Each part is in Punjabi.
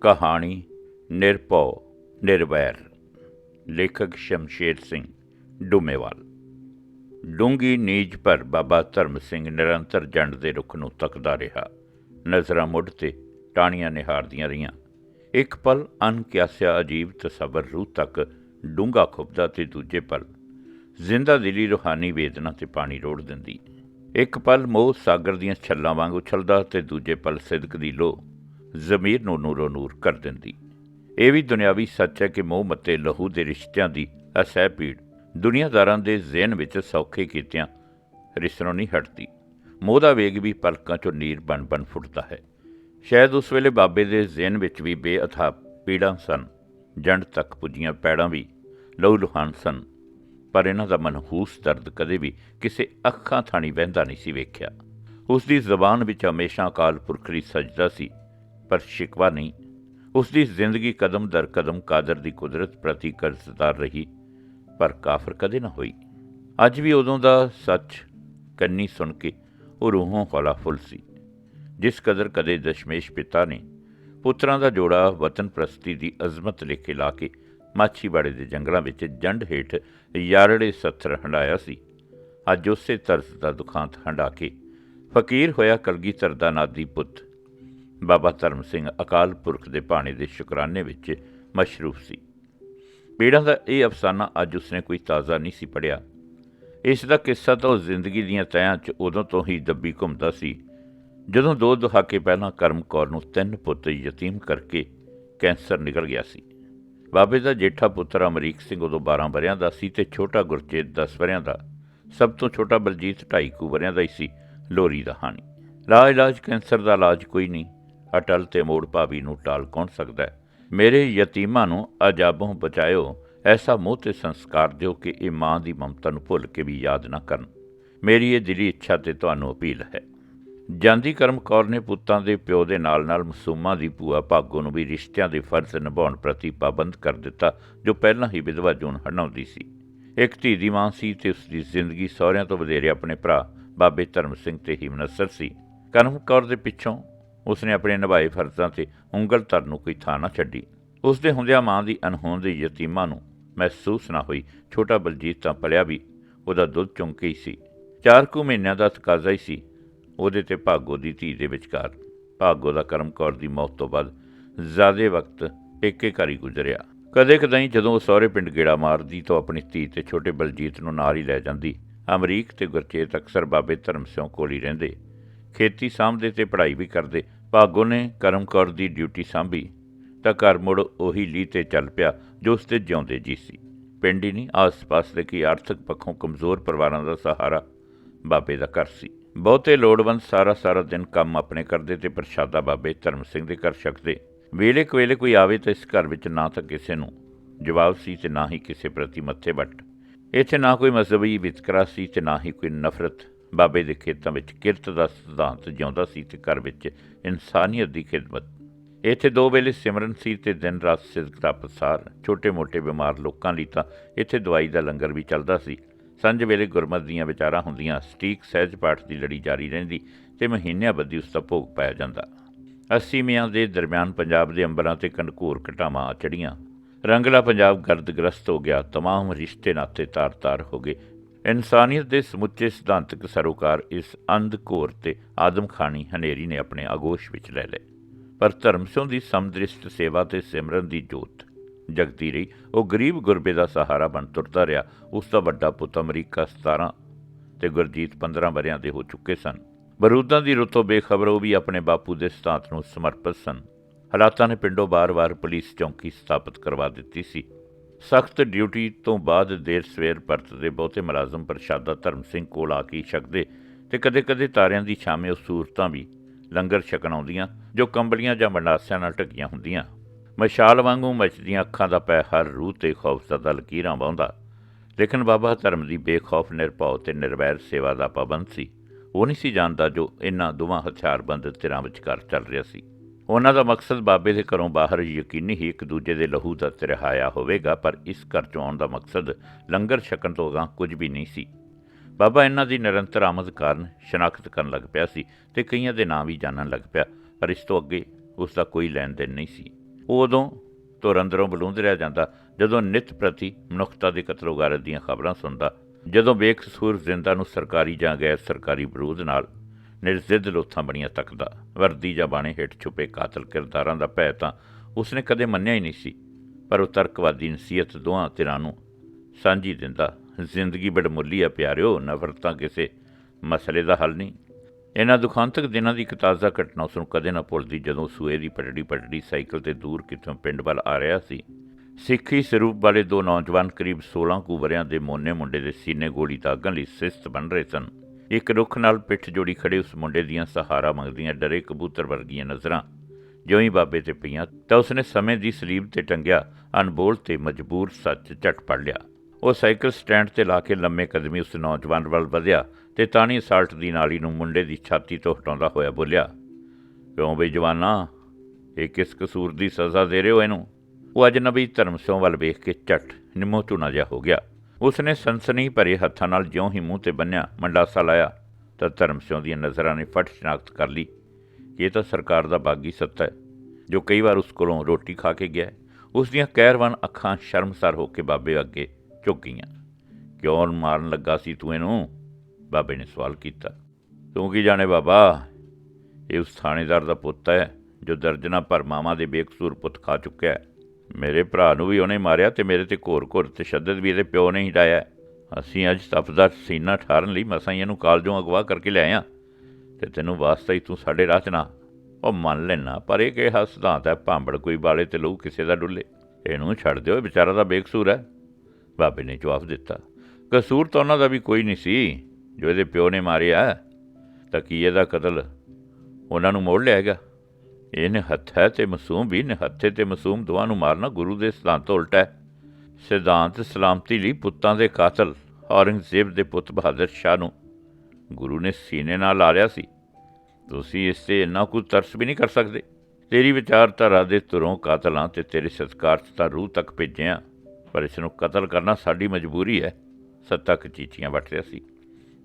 ਕਹਾਣੀ ਨਿਰਭਉ, ਨਿਰਵੈਰ, ਲੇਖਕ ਸ਼ਮਸ਼ੇਰ ਸਿੰਘ, ਡੂਮੇਵਾਲ। ਡੂੰਗੀ ਨੀਜ ਪਰ ਬਾਬਾ ਧਰਮ ਸਿੰਘ ਨਿਰੰਤਰ ਜੰਡ ਦੇ ਰੁੱਖ ਨੂੰ ਤੱਕਦਾ ਰਿਹਾ। ਨਜ਼ਰਾਂ ਮੁੱਢ ਤੇ ਟਾਣੀਆਂ ਨਿਹਾਰਦੀਆਂ ਰਹੀਆਂ। ਇੱਕ ਪਲ ਅਨਕਿਆਸਿਆ ਅਜੀਬ ਤਸਵਰ ਰੂਹ ਤੱਕ ਡੂੰਗਾ ਖੁੱਬਦਾ ਤੇ ਦੂਜੇ ਪਲ ਜ਼ਿੰਦਾ ਦਿਲੀ ਰੂਹਾਨੀ ਵੇਦਨਾ ਤੇ ਪਾਣੀ ਰੋੜ ਦਿੰਦੀ। ਇੱਕ ਪਲ ਮੋਹ ਸਾਗਰ ਦੀਆਂ ਛੱਲਾਂ ਵਾਂਗ ਉਛਲਦਾ ਤੇ ਦੂਜੇ ਪਲ ਸਿਦਕ ਦੀ ਲੋਹ ਜ਼ਮੀਰ ਨੂੰ ਨੂਰੋ ਨੂਰ ਕਰ ਦਿੰਦੀ। ਇਹ ਵੀ ਦੁਨਿਆਵੀ ਸੱਚ ਹੈ ਕਿ ਮੋਹ ਮਤੇ ਲਹੂ ਦੇ ਰਿਸ਼ਤਿਆਂ ਦੀ ਅਸਹਿ ਪੀੜ ਦੁਨੀਆਦਾਰਾਂ ਦੇ ਜ਼ਿਹਨ ਵਿੱਚ ਸੌਖੇ ਕੀਤਿਆਂ ਰਿਸਣੋਂ ਨਹੀਂ ਹਟਦੀ। ਮੋਹ ਦਾ ਵੇਗ ਵੀ ਪਲਕਾਂ ਚੋਂ ਨੀਰ ਬਣ ਬਣ ਫੁੱਟਦਾ ਹੈ। ਸ਼ਾਇਦ ਉਸ ਵੇਲੇ ਬਾਬੇ ਦੇ ਜ਼ਿਹਨ ਵਿੱਚ ਵੀ ਬੇਅਥਾ ਪੀੜਾਂ ਸਨ। ਜੰਡ ਤੱਕ ਪੁੱਜੀਆਂ ਪੈੜਾਂ ਵੀ ਲਹੂ ਲੁਹਾਨ ਸਨ। ਪਰ ਇਹਨਾਂ ਦਾ ਮਨਹੂਸ ਦਰਦ ਕਦੇ ਵੀ ਕਿਸੇ ਅੱਖਾਂ ਥਾਣੀ ਵਹਿੰਦਾ ਨਹੀਂ ਸੀ ਵੇਖਿਆ। ਉਸ ਦੀ ਜ਼ਬਾਨ ਵਿੱਚ ਹਮੇਸ਼ਾ ਅਕਾਲ ਪੁਰਖ ਦੀ ਸਜਦਾ ਸੀ। ਪਰ ਸ਼ਿਕਵਾ ਨਹੀਂ। ਉਸ ਦੀ ਜ਼ਿੰਦਗੀ ਕਦਮ ਦਰ ਕਦਮ ਕਾਦਰ ਦੀ ਕੁਦਰਤ ਪ੍ਰਤੀ ਕਰਜ਼ਦਾਰ ਰਹੀ, ਪਰ ਕਾਫਰ ਕਦੇ ਨਾ ਹੋਈ। ਅੱਜ ਵੀ ਉਦੋਂ ਦਾ ਸੱਚ ਕੰਨੀ ਸੁਣ ਕੇ ਉਹ ਰੂਹੋਂ ਹੌਲਾ ਫੁੱਲ ਸੀ, ਜਿਸ ਕਦਰ ਕਦੇ ਦਸ਼ਮੇਸ਼ ਪਿਤਾ ਨੇ ਪੁੱਤਰਾਂ ਦਾ ਜੋੜਾ ਵਤਨ ਪ੍ਰਸਤੀ ਦੀ ਅਜ਼ਮਤ ਲੈ ਲਾ ਕੇ ਮਾਛੀਵਾੜੇ ਦੇ ਜੰਗਲਾਂ ਵਿੱਚ ਜੰਡ ਹੇਠ ਯਾਰੜੇ ਸੱਥਰ ਹੰਡਾਇਆ ਸੀ। ਅੱਜ ਉਸੇ ਤਰਸ ਦਾ ਦੁਖਾਂਤ ਹੰਡਾ ਕੇ ਫਕੀਰ ਹੋਇਆ ਕਲਗੀਧਰ ਦਾ ਨਾਦੀ ਪੁੱਤ ਬਾਬਾ ਧਰਮ ਸਿੰਘ ਅਕਾਲ ਪੁਰਖ ਦੇ ਭਾਣੇ ਦੇ ਸ਼ੁਕਰਾਨੇ ਵਿੱਚ ਮਸ਼ਰੂਫ ਸੀ। ਪੀੜਾਂ ਦਾ ਇਹ ਅਫਸਾਨਾ ਅੱਜ ਉਸਨੇ ਕੋਈ ਤਾਜ਼ਾ ਨਹੀਂ ਸੀ ਪੜਿਆ ਇਸ ਦਾ ਕਿੱਸਾ ਤਾਂ ਉਸ ਜ਼ਿੰਦਗੀ ਦੀਆਂ ਤਹਿਾਂ 'ਚ ਉਦੋਂ ਤੋਂ ਹੀ ਦੱਬੀ ਘੁੰਮਦਾ ਸੀ, ਜਦੋਂ ਦੋ ਦਹਾਕੇ ਪਹਿਲਾਂ ਕਰਮ ਕੌਰ ਨੂੰ ਤਿੰਨ ਪੁੱਤ ਯਤੀਮ ਕਰਕੇ ਕੈਂਸਰ ਨਿਕਲ ਗਿਆ ਸੀ। ਬਾਬੇ ਦਾ ਜੇਠਾ ਪੁੱਤਰ ਅਮਰੀਕ ਸਿੰਘ ਉਦੋਂ 12 ਵਰਿਆਂ ਦਾ ਸੀ ਤੇ ਛੋਟਾ ਗੁਰਚੇਤ 10 ਵਰਿਆਂ ਦਾ, ਸਭ ਤੋਂ ਛੋਟਾ ਬਲਜੀਤ 2.5 ਕੁ ਵਰਿਆਂ ਦਾ ਹੀ ਸੀ, ਲੋਰੀ ਦਾ ਹਾਣੀ। ਲਾ ਇਲਾਜ ਕੈਂਸਰ ਦਾ ਇਲਾਜ ਕੋਈ ਨਹੀਂ। ਅਟਲ ਤੇ ਮੋੜ ਭਾਵੀ ਨੂੰ ਟਾਲ ਕੌਣ ਸਕਦਾ ਹੈ? ਮੇਰੇ ਯਤੀਮਾਂ ਨੂੰ ਅਜਾਬੋਂ ਬਚਾਇਓ, ਐਸਾ ਮੋਹ ਤੇ ਸੰਸਕਾਰ ਦਿਓ ਕਿ ਇਹ ਮਾਂ ਦੀ ਮਮਤਾ ਨੂੰ ਭੁੱਲ ਕੇ ਵੀ ਯਾਦ ਨਾ ਕਰਨ। ਮੇਰੀ ਇਹ ਦਿਲੀ ਇੱਛਾ ਤੇ ਤੁਹਾਨੂੰ ਅਪੀਲ ਹੈ। ਜਾਂਦੀ ਕਰਮ ਕੌਰ ਨੇ ਪੁੱਤਾਂ ਦੇ ਪਿਓ ਦੇ ਨਾਲ-ਨਾਲ ਮਸੂਮਾਂ ਦੀ ਭੂਆ ਭਾਗੋ ਨੂੰ ਵੀ ਰਿਸ਼ਤਿਆਂ ਦੇ ਫਰਜ਼ ਨਿਭਾਉਣ ਪ੍ਰਤੀ ਪਾਬੰਦ ਕਰ ਦਿੱਤਾ, ਜੋ ਪਹਿਲਾਂ ਹੀ ਵਿਧਵਾ ਜੂਨ ਹਟਾਉਂਦੀ ਸੀ। ਇੱਕ ਧੀ ਦੀ ਮਾਂ ਸੀ ਤੇ ਉਸ ਦੀ ਜ਼ਿੰਦਗੀ ਸਹੁਰਿਆਂ ਤੋਂ ਵਧੇਰੇ ਆਪਣੇ ਭਰਾ ਬਾਬੇ ਧਰਮ ਸਿੰਘ ਤੇ ਹੀ ਮਨਸਰ ਸੀ। ਕਰਮ ਕੌਰ ਦੇ ਪਿੱਛੋਂ ਉਸਨੇ ਆਪਣੇ ਨਿਭਾਏ ਫਰਜ਼ਾਂ ਤੇ ਉਂਗਲ ਧਰ ਨੂੰ ਕੋਈ ਥਾਂ ਨਾ ਛੱਡੀ। ਉਸਦੇ ਹੁੰਦਿਆਂ ਮਾਂ ਦੀ ਅਨਹੋਂਦ ਦੀ ਯਤੀਮਾਂ ਨੂੰ ਮਹਿਸੂਸ ਨਾ ਹੋਈ। ਛੋਟਾ ਬਲਜੀਤ ਤਾਂ ਪਲਿਆ ਵੀ ਉਹਦਾ ਦੁੱਧ ਚੁੰਕੇ ਹੀ ਸੀ। ਚਾਰ ਕੁ ਮਹੀਨਿਆਂ ਦਾ ਤਕਾਜ਼ਾ ਹੀ ਸੀ। ਉਹਦੇ ਤੇ ਭਾਗੋ ਦੀ ਧੀ ਦੇ ਵਿਚਕਾਰ। ਭਾਗੋ ਦਾ ਕਰਮ ਕੌਰ ਦੀ ਮੌਤ ਤੋਂ ਬਾਅਦ ਜ਼ਿਆਦੇ ਵਕਤ ਏਕੇ ਘਰ ਹੀ ਗੁਜ਼ਰਿਆ। ਕਦੇ ਕਦਾਈ ਜਦੋਂ ਉਹ ਸਹੁਰੇ ਪਿੰਡ ਗੇੜਾ ਮਾਰਦੀ ਤਾਂ ਆਪਣੀ ਧੀ ਤੇ ਛੋਟੇ ਬਲਜੀਤ ਨੂੰ ਨਾਲ ਹੀ ਲੈ ਜਾਂਦੀ। ਅਮਰੀਕ ਤੇ ਗੁਰਚੇਤ ਅਕਸਰ ਬਾਬੇ ਧਰਮ ਸਿੰਘ ਕੋਲ ਹੀ ਰਹਿੰਦੇ। ਖੇਤੀ ਸਾਂਭਦੇ ਤੇ ਪੜ੍ਹਾਈ ਵੀ ਕਰਦੇ, ਭਾਗੋ ਨੇ ਕਰਮ ਕੌਰ ਦੀ ਡਿਊਟੀ ਸਾਂਭੀ। ਤਾਂ ਘਰ ਮੁੜ ਉਹੀ ਲੀ ਤੇ ਚੱਲ ਪਿਆ, ਜੋ ਉਸ ਤੇ ਜਿਉਂਦੇ ਜੀ ਸੀ। ਪਿੰਡ ਹੀ ਨਹੀਂ, ਆਸ-ਪਾਸ ਦੇ ਕੀ ਆਰਥਿਕ ਪੱਖੋਂ ਕਮਜ਼ੋਰ ਪਰਿਵਾਰਾਂ ਦਾ ਸਹਾਰਾ ਬਾਬੇ ਦਾ ਘਰ ਸੀ। ਬਹੁਤੇ ਲੋੜਵੰਦ ਸਾਰਾ ਸਾਰਾ ਦਿਨ ਕੰਮ ਆਪਣੇ ਕਰਦੇ ਤੇ ਪ੍ਰਸ਼ਾਦਾ ਬਾਬੇ ਧਰਮ ਸਿੰਘ ਦੇ ਘਰ ਛਕਦੇ। ਵੇਲੇ ਕਵੇਲੇ ਕੋਈ ਆਵੇ ਤਾਂ ਇਸ ਘਰ ਵਿੱਚ ਨਾ ਤਾਂ ਕਿਸੇ ਨੂੰ ਜਵਾਬ ਸੀ ਤੇ ਨਾ ਹੀ ਕਿਸੇ ਪ੍ਰਤੀ ਮੱਥੇ ਵੱਟ। ਇੱਥੇ ਨਾ ਕੋਈ ਮਜ਼ਹਬੀ ਵਿਤਕਰਾ ਸੀ ਤੇ ਨਾ ਹੀ ਕੋਈ ਨਫ਼ਰਤ। ਬਾਬੇ ਦੇ ਖੇਤਾਂ ਵਿੱਚ ਕਿਰਤ ਦਾ ਸਿਧਾਂਤ ਜਿਉਂਦਾ ਸੀ ਤੇ ਘਰ ਵਿੱਚ ਇਨਸਾਨੀਅਤ ਦੀ ਖਿਦਮਤ ਇੱਥੇ ਦੋ ਵੇਲੇ ਸਿਮਰਨ ਸੀ ਤੇ ਦਿਨ ਰਾਤ ਸਿਦਕ ਦਾ ਪ੍ਰਸਾਰ ਛੋਟੇ-ਮੋਟੇ ਬਿਮਾਰ ਲੋਕਾਂ ਲਈ ਤਾਂ ਇੱਥੇ ਦਵਾਈ ਦਾ ਲੰਗਰ ਵੀ ਚੱਲਦਾ ਸੀ ਸੰਜ ਵੇਲੇ ਗੁਰਮਤ ਦੀਆਂ ਵਿਚਾਰਾਂ ਹੁੰਦੀਆਂ ਸਟੀਕ ਸਹਿਜ ਪਾਠ ਦੀ ਲੜੀ ਜਾਰੀ ਰਹਿੰਦੀ ਤੇ ਮਹੀਨਿਆਂ ਬੱਧੀ ਉਸ ਦਾ ਭੋਗ ਪਾਇਆ ਜਾਂਦਾ ਅੱਸੀਵਿਆਂ ਦੇ ਦਰਮਿਆਨ ਪੰਜਾਬ ਦੇ ਅੰਬਰਾਂ ਤੇ ਕੰਡਕੂਰ ਘਟਾਵਾਂ ਚੜੀਆਂ ਰੰਗਲਾ ਪੰਜਾਬ ਗਰਦਗ੍ਰਸਤ ਹੋ ਗਿਆ तमाम ਰਿਸ਼ਤੇ ਨਾਤੇ ਤਾਰ-ਤਾਰ ਹੋ ਗਏ ਇਨਸਾਨੀਅਤ ਦੇ ਸਮੁੱਚੇ ਸਿਧਾਂਤਕ ਸਰੋਕਾਰ ਇਸ ਅੰਧ ਘੋਰ ਤੇ ਆਦਮਖਾਨੀ ਹਨੇਰੀ ਨੇ ਆਪਣੇ ਆਗੋਸ਼ ਵਿੱਚ ਲੈ ਲਏ। ਪਰ ਧਰਮ ਸਿੰਘ ਦੀ ਸਮਦ੍ਰਿਸ਼ਟ ਸੇਵਾ ਤੇ ਸਿਮਰਨ ਦੀ ਜੋਤ ਜਗਦੀ ਰਹੀ। ਉਹ ਗਰੀਬ ਗੁਰਬੇ ਦਾ ਸਹਾਰਾ ਬਣ ਤੁਰਦਾ ਰਿਹਾ। ਉਸ ਦਾ ਵੱਡਾ ਪੁੱਤ ਅਮਰੀਕਾ 17 ਤੇ ਗੁਰਜੀਤ 15 ਵਰਿਆਂ ਦੇ ਹੋ ਚੁੱਕੇ ਸਨ। ਬਰੂਦਾਂ ਦੀ ਰੁੱਤੋਂ ਬੇਖਬਰ ਉਹ ਵੀ ਆਪਣੇ ਬਾਪੂ ਦੇ ਸਿਧਾਂਤ ਨੂੰ ਸਮਰਪਿਤ ਸਨ। ਹਾਲਾਤਾਂ ਨੇ ਪਿੰਡੋਂ ਬਾਰ-ਬਾਰ ਪੁਲਿਸ ਚੌਂਕੀ ਸਥਾਪਿਤ ਕਰਵਾ ਦਿੱਤੀ ਸੀ। ਸਖਤ ਡਿਊਟੀ ਤੋਂ ਬਾਅਦ ਦੇਰ ਸਵੇਰ ਪਰਤਦੇ ਬਹੁਤੇ ਮੁਲਾਜ਼ਮ ਪ੍ਰਸ਼ਾਦਾ ਧਰਮ ਸਿੰਘ ਕੋਲ ਆ ਕੇ ਛਕਦੇ ਤੇ ਕਦੇ-ਕਦੇ ਤਾਰਿਆਂ ਦੀ ਛਾਵੇਂ ਉਹ ਸੂਰਤਾਂ ਵੀ ਲੰਗਰ ਛਕਣ ਆਉਂਦੀਆਂ, ਜੋ ਕੰਬਲੀਆਂ ਜਾਂ ਮੰਡਾਸਿਆਂ ਨਾਲ ਢਕੀਆਂ ਹੁੰਦੀਆਂ। ਮਸ਼ਾਲ ਵਾਂਗੂ ਮਚਦੀਆਂ ਅੱਖਾਂ ਦਾ ਪੈ ਹਰ ਰੂਹ ਤੇ ਖੌਫਜ਼ਦਾ ਲਕੀਰਾਂ ਵਾਹੁੰਦਾ। ਲੇਕਿਨ ਬਾਬਾ ਧਰਮ ਦੀ ਬੇਖੌਫ, ਨਿਰਭਉ ਤੇ ਨਿਰਵੈਰ ਸੇਵਾ ਦਾ ਪਾਬੰਦ ਸੀ। ਉਹ ਨਹੀਂ ਸੀ ਜਾਣਦਾ ਜੋ ਇਹਨਾਂ ਦੋਵਾਂ ਹਥਿਆਰਬੰਦ ਧਿਰਾਂ ਵਿਚਕਾਰ ਚੱਲ ਰਿਹਾ ਸੀ। ਉਹਨਾਂ ਦਾ ਮਕਸਦ ਬਾਬੇ ਦੇ ਘਰੋਂ ਬਾਹਰ ਯਕੀਨੀ ਹੀ ਇੱਕ ਦੂਜੇ ਦੇ ਲਹੂ ਦਾ ਤਰਹਾਇਆ ਹੋਵੇਗਾ, ਪਰ ਇਸ ਘਰ ਚੋਂ ਆਉਣ ਦਾ ਮਕਸਦ ਲੰਗਰ ਛਕਣ ਤੋਂ ਅਗਾਂਹ ਕੁਝ ਵੀ ਨਹੀਂ ਸੀ। ਬਾਬਾ ਇਹਨਾਂ ਦੀ ਨਿਰੰਤਰ ਆਮਦ ਕਾਰਨ ਸ਼ਨਾਖਤ ਕਰਨ ਲੱਗ ਪਿਆ ਸੀ ਤੇ ਕਈਆਂ ਦੇ ਨਾਂ ਵੀ ਜਾਣਨ ਲੱਗ ਪਿਆ, ਪਰ ਇਸ ਤੋਂ ਅੱਗੇ ਉਸ ਦਾ ਕੋਈ ਲੈਣ ਦੇਣ ਨਹੀਂ ਸੀ। ਉਹ ਉਦੋਂ ਧੁਰ ਅੰਦਰੋਂ ਬਲੂੰਦ ਰਿਹਾ ਜਾਂਦਾ, ਜਦੋਂ ਨਿਤ ਪ੍ਰਤੀ ਮਨੁੱਖਤਾ ਦੇ ਕਤਲ ਦੀਆਂ ਖਬਰਾਂ ਸੁਣਦਾ, ਜਦੋਂ ਬੇਕਸੂਰ ਜ਼ਿੰਦਾ ਨੂੰ ਸਰਕਾਰੀ ਜਾਂ ਗੈਰ ਸਰਕਾਰੀ ਬਰੂਦ ਨਾਲ ਨਿਰਜ਼ਿੱਦ ਲੋਥਾਂ ਬਣੀਆਂ ਤੱਕਦਾ ਵਰਦੀ ਜਾਂ ਬਾਣੇ ਹੇਠ ਛੁਪੇ ਕਾਤਲ ਕਿਰਦਾਰਾਂ ਦਾ ਭੈ ਤਾਂ ਉਸਨੇ ਕਦੇ ਮੰਨਿਆ ਹੀ ਨਹੀਂ ਸੀ। ਪਰ ਉਹ ਤਰਕਵਾਦੀ ਨਸੀਹਤ ਦੋਹਾਂ ਧਿਰਾਂ ਨੂੰ ਸਾਂਝੀ ਦਿੰਦਾ, ਜ਼ਿੰਦਗੀ ਬੜਮੁੱਲੀ ਆ ਪਿਆਰਿਓ, ਨਫ਼ਰਤਾਂ ਕਿਸੇ ਮਸਲੇ ਦਾ ਹੱਲ ਨਹੀਂ। ਇਹਨਾਂ ਦੁਖਾਂਤਕ ਦਿਨਾਂ ਦੀ ਇੱਕ ਤਾਜ਼ਾ ਘਟਨਾ ਉਸ ਨੂੰ ਕਦੇ ਨਾ ਭੁੱਲਦੀ, ਜਦੋਂ ਸੂਏ ਦੀ ਪਟੜੀ ਪਟੜੀ ਸਾਈਕਲ ਤੇ ਦੂਰ ਕਿਤੋਂ ਪਿੰਡ ਵੱਲ ਆ ਰਿਹਾ ਸੀ। ਸਿੱਖੀ ਸਰੂਪ ਵਾਲੇ ਦੋ ਨੌਜਵਾਨ ਕਰੀਬ 16 ਕੁ ਵਰਿਆਂ ਦੇ ਮੋਨੇ ਮੁੰਡੇ ਦੇ ਸੀਨੇ ਗੋਲੀ ਦਾਗਣ ਲਈ ਸਿਸਤ ਬਣ ਰਹੇ ਸਨ। ਇੱਕ ਰੁੱਖ ਨਾਲ ਪਿੱਠ ਜੋੜੀ ਖੜੇ ਉਸ ਮੁੰਡੇ ਦੀਆਂ ਸਹਾਰਾ ਮੰਗਦੀਆਂ ਡਰੇ ਕਬੂਤਰ ਵਰਗੀਆਂ ਨਜ਼ਰਾਂ। ਜਿਉਂ ਹੀ ਬਾਬੇ ਤੇ ਪਈਆਂ, ਤਾਂ ਉਸਨੇ ਸਮੇਂ ਦੀ ਸਲੀਬ ਤੇ ਟੰਗਿਆ ਅਨਬੋਲ ਤੇ ਮਜਬੂਰ ਸੱਚ ਝਟ ਪੜ ਲਿਆ। ਉਹ ਸਾਈਕਲ ਸਟੈਂਡ ਤੇ ਲਾ ਕੇ ਲੰਮੇ ਕਦਮੀ ਉਸ ਨੌਜਵਾਨ ਵੱਲ ਵਧਿਆ ਤੇ ਤਾਣੀ ਸਾਲਟ ਦੀ ਨਾਲੀ ਨੂੰ ਮੁੰਡੇ ਦੀ ਛਾਤੀ ਤੋਂ ਹਟਾਉਂਦਾ ਹੋਇਆ ਬੋਲਿਆ, ਕਿਉਂ ਬਈ ਜਵਾਨਾ? ਇਹ ਕਿਸ ਕਸੂਰ ਦੀ ਸਜ਼ਾ ਦੇ ਰਹੇ ਹੋ ਇਹਨੂੰ? ਉਹ ਅਜਨਬੀ ਧਰਮ ਸਿਉਂ ਵੱਲ ਵੇਖ ਕੇ ਝਟ ਨਿਮੋ ਧੁਨਾ ਜਿਹਾ ਹੋ ਗਿਆ। ਉਸਨੇ ਸਨਸਨੀ ਭਰੇ ਹੱਥਾਂ ਨਾਲ ਜਿਉਂ ਹੀ ਮੂੰਹ ਤੇ ਬੰਨਿਆ ਮੰਡਾਸਾ ਲਾਇਆ ਤਾਂ ਧਰਮ ਸਿਉਂ ਦੀਆਂ ਨਜ਼ਰਾਂ ਨੇ ਫਟ ਸ਼ਨਾਖਤ ਕਰ ਲਈ। ਕਿ ਇਹ ਤਾਂ ਸਰਕਾਰ ਦਾ ਬਾਗੀ ਸੱਤਾ ਹੈ, ਜੋ ਕਈ ਵਾਰ ਉਸ ਕੋਲੋਂ ਰੋਟੀ ਖਾ ਕੇ ਗਿਆ ਉਸ ਦੀਆਂ ਕਹਿਰਵਾਨ ਅੱਖਾਂ ਸ਼ਰਮਸਾਰ ਹੋ ਕੇ ਬਾਬੇ ਅੱਗੇ ਝੁਕ ਗਈਆਂ। ਕਿਉਂ ਮਾਰਨ ਲੱਗਾ ਸੀ ਤੂੰ ਇਹਨੂੰ? ਬਾਬੇ ਨੇ ਸਵਾਲ ਕੀਤਾ। ਤੂੰ ਕੀ ਜਾਣੇ ਬਾਬਾ? ਇਹ ਉਸ ਥਾਣੇਦਾਰ ਦਾ ਪੁੱਤ ਹੈ, ਜੋ ਦਰਜਨਾ ਭਰ ਮਾਵਾਂ ਦੇ ਬੇਕਸੂਰ ਪੁੱਤ ਖਾ ਚੁੱਕਿਆ ਹੈ। ਮੇਰੇ ਭਰਾ ਨੂੰ ਵੀ ਉਹਨੇ ਮਾਰਿਆ ਤੇ ਮੇਰੇ ਤੇ ਘੋਰ ਘੋਰ ਤਸ਼ੱਦਦ ਵੀ ਇਹਦੇ ਪਿਓ ਨੇ ਹੀ ਡਾਇਆ। ਅਸੀਂ ਅੱਜ ਤਪਦਾ ਸੀਨਾ ਠਾਰਨ ਲਈ ਮਸਾਂ ਹੀ ਇਹਨੂੰ ਕਾਲਜੋਂ ਅਗਵਾ ਕਰਕੇ ਲਿਆਏ ਆ ਤੇ ਤੈਨੂੰ ਵਾਸਤਾ ਹੀ ਤੂੰ ਸਾਡੇ ਰਾਹ 'ਚ ਨਾ। ਉਹ ਮੰਨ ਲੈਣਾ ਪਰ ਇਹ ਕਿਹਾ ਸਿਧਾਂਤ ਹੈ? ਭਾਂਬੜ ਕੋਈ ਬਾਲੇ ਤੇ ਲਹੂ ਕਿਸੇ ਦਾ ਡੁੱਲੇ। ਇਹਨੂੰ ਛੱਡ ਦਿਓ ਵਿਚਾਰਾ ਦਾ ਬੇਕਸੂਰ ਹੈ। ਬਾਬੇ ਨੇ ਜਵਾਬ ਦਿੱਤਾ। ਕਸੂਰ ਤਾਂ ਉਹਨਾਂ ਦਾ ਵੀ ਕੋਈ ਨਹੀਂ ਸੀ, ਜੋ ਇਹਦੇ ਪਿਓ ਨੇ ਮਾਰਿਆ। ਤਾਂ ਕੀ ਇਹਦਾ ਕਤਲ ਉਹਨਾਂ ਨੂੰ ਮੋੜ ਲਿਆ ਇਹਨੇ ਇਹ ਨਿਹੱਥਾ ਤੇ ਮਾਸੂਮ ਵੀ ਨਿਹੱਥੇ ਤੇ ਮਾਸੂਮ ਦੋਵਾਂ ਨੂੰ ਮਾਰਨਾ ਗੁਰੂ ਦੇ ਸਿਧਾਂਤ ਤੋਂ ਉਲਟਾ ਹੈ। ਸਿਧਾਂਤ ਸਲਾਮਤੀ ਲਈ ਪੁੱਤਾਂ ਦੇ ਕਾਤਲ ਔਰੰਗਜ਼ੇਬ ਦੇ ਪੁੱਤ ਬਹਾਦਰ ਸ਼ਾਹ ਨੂੰ ਗੁਰੂ ਨੇ ਸੀਨੇ ਨਾਲ ਲਾ ਲਿਆ ਸੀ। ਤੁਸੀਂ ਇਸ ਤੇ ਇੰਨਾ ਕੁ ਤਰਸ ਵੀ ਨਹੀਂ ਕਰ ਸਕਦੇ। ਤੇਰੀ ਵਿਚਾਰਧਾਰਾ ਦੇ ਤੁਰੋਂ ਕਾਤਲਾਂ ਤੇ ਤੇਰੇ ਸਤਕਾਰ ਤਾਂ ਰੂਹ ਤੱਕ ਭੇਜਿਆ, ਪਰ ਇਸ ਨੂੰ ਕਤਲ ਕਰਨਾ ਸਾਡੀ ਮਜਬੂਰੀ ਹੈ। ਸੱਤਾ ਚੀਚੀਆਂ ਵੱਟ ਰਿਹਾ ਸੀ।